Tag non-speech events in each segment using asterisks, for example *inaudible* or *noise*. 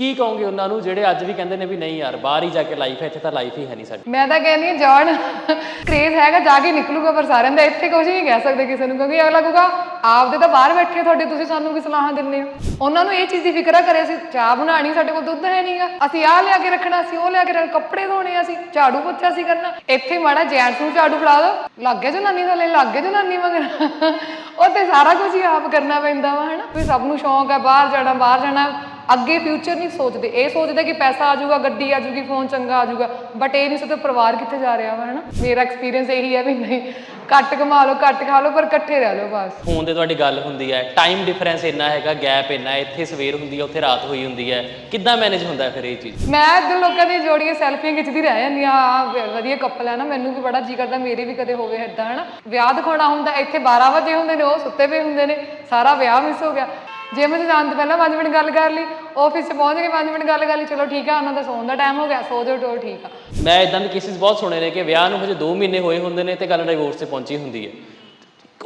ਕੀ ਕਹੋਗੇ ਉਹਨਾਂ ਨੂੰ ਜਿਹੜੇ ਅੱਜ ਵੀ ਕਹਿੰਦੇ ਨੇ ਵੀ ਨਹੀਂ ਯਾਰ, ਬਾਹਰ ਹੀ ਜਾ ਕੇ ਲਾਈਫ ਹੈ, ਇੱਥੇ ਤਾਂ ਲਾਈਫ ਹੀ ਹੈ ਨਹੀਂ ਸਾਡੀ। ਮੈਂ ਤਾਂ ਕਹਿੰਦੀ ਹਾਂ, ਜਾਣ। ਕ੍ਰੇਜ਼ ਹੈਗਾ, ਜਾ ਕੇ ਨਿਕਲੂਗਾ ਪਰ ਸਾਰਿਆਂ ਦਾ ਇੱਥੇ ਕੁਝ ਨਹੀਂ ਕਹਿ ਸਕਦੇ ਕਿਸੇ ਨੂੰ, ਕਿਉਂਕਿ ਅਗਲਾ ਕਹੂਗਾ, ਆਪਦੇ ਤਾਂ ਬਾਹਰ ਬੈਠੇ ਤੁਹਾਡੇ ਤੁਸੀਂ ਸਾਨੂੰ ਕੀ ਸਲਾਹਾਂ ਦਿੰਦੇ ਹੋ। ਉਹਨਾਂ ਨੂੰ ਇਹ ਚੀਜ਼ ਦੀ ਫਿਕਰ ਆ ਕਰੇ ਅਸੀਂ ਚਾਹ ਬਣਾਣੀ ਸਾਡੇ ਕੋਲ ਦੁੱਧ ਹੈ ਨਹੀਂਗਾ ਅਸੀਂ ਆਹ ਲਿਆ ਕੇ ਰੱਖਣਾ ਸੀ ਉਹ ਲਿਆ ਕੇ ਰੱਖ ਕੱਪੜੇ ਧੋਣੇ ਆ ਅਸੀਂ, ਝਾੜੂ ਪੋਚਾ ਸੀ ਕਰਨਾ। ਇੱਥੇ ਮਾੜਾ ਜੈਂਟਸ ਨੂੰ ਝਾੜੂ ਫੜਾ ਦੋ। ਲੱਗ ਗਿਆ ਜਨਾਨੀ ਥੱਲੇ ਲੱਗ ਗਿਆ ਜਨਾਨੀ ਮਗਰ। ਉਹ ਤੇ ਸਾਰਾ ਕੁਝ ਹੀ ਆਪ ਕਰਨਾ ਪੈਂਦਾ ਵਾ, ਹਨਾ? ਵੀ ਸਭ ਨੂੰ ਸ਼ੌਂਕ ਹੈ ਬਾਹਰ ਜਾਣਾ ਬਾਹਰ ਜਾਣਾ। ਅੱਗੇ ਫਿਊਚਰ ਨਹੀਂ ਸੋਚਦੇ। ਇਹ ਸੋਚਦੇ ਕਿ ਪੈਸਾ ਆ ਜਾਊਗਾ ਗੱਡੀ ਆ ਜਾਊਗੀ ਫੋਨ ਚੰਗਾ ਆ ਜਾਊਗਾ। ਬਟ ਇਹ ਨਹੀਂ ਸੋਚਦੇ ਪਰਿਵਾਰ ਕਿੱਥੇ ਜਾ ਰਿਹਾ ਵਾ ਹਨਾ? ਮੇਰਾ ਐਕਸਪੀਰੀਅੰਸ ਇਹੀ ਹੈ ਵੀ ਨਹੀਂ ਘੱਟ ਕਮਾ ਲਓ ਘੱਟ ਖਾ ਲਓ ਪਰ ਇਕੱਠੇ ਰਹਿ ਲਓ ਬਸ। ਫੋਨ ਤੇ ਤੁਹਾਡੀ ਗੱਲ ਹੁੰਦੀ ਹੈ। ਟਾਈਮ ਡਿਫਰੈਂਸ ਇੰਨਾ ਹੈਗਾ ਗੈਪ ਇੰਨਾ ਇੱਥੇ ਸਵੇਰ ਹੁੰਦੀ ਹੈ ਉੱਥੇ ਰਾਤ ਹੋਈ ਹੁੰਦੀ ਹੈ। ਕਿੱਦਾਂ ਮੈਨੇਜ ਹੁੰਦਾ ਹੈ ਫਿਰ ਇਹ ਚੀਜ਼? ਮੈਂ ਇੱਧਰ ਲੋਕਾਂ ਦੀ ਜੋੜੀਆਂ ਸੈਲਫੀਆਂ ਖਿੱਚਦੀ ਰਹਿ ਜਾਂਦੀ ਆ ਵਧੀਆ ਕਪਲ ਹੈ ਨਾ ਮੈਨੂੰ ਵੀ ਬੜਾ ਜੀ ਕਰਦਾ ਮੇਰੇ ਵੀ ਕਦੇ ਹੋਵੇ ਏਦਾਂ ਹਨਾ? ਵਿਆਹ ਦਿਖਾਉਣਾ ਹੁੰਦਾ ਇੱਥੇ 12 ਵਜੇ ਹੁੰਦੇ ਨੇ ਉਹ ਸੁੱਤੇ ਪਏ ਹੁੰਦੇ ਨੇ ਸਾਰਾ ਵਿਆਹ ਮਿਸ ਹੋ ਗਿਆ। ਜੇ ਮੈਂ ਜਾਣ ਤੋਂ ਪਹਿਲਾਂ 5 ਮਿੰਟ ਗੱਲ ਕਰ ਲਈ ਆਫਿਸ 'ਚ ਪਹੁੰਚ ਕੇ 5 ਮਿੰਟ ਗੱਲ ਕਰ ਲਈ, ਚਲੋ ਠੀਕ ਆ, ਉਹਨਾਂ ਦਾ ਸੌਣ ਦਾ ਟਾਈਮ ਹੋ ਗਿਆ, ਸੋ ਜਾਓ ਟੋ ਠੀਕ ਆ। ਮੈਂ ਇਦਾਂ ਦੇ ਕੇਸਿਸ ਬਹੁਤ ਸੁਣੇ ਨੇ ਕਿ ਵਿਆਹ ਨੂੰ ਹਜੇ 2 ਮਹੀਨੇ ਹੋਏ ਹੁੰਦੇ ਨੇ ਤੇ ਗੱਲ ਡਿਵੋਰਸ ਤੇ ਪਹੁੰਚੀ ਹੁੰਦੀ ਹੈ।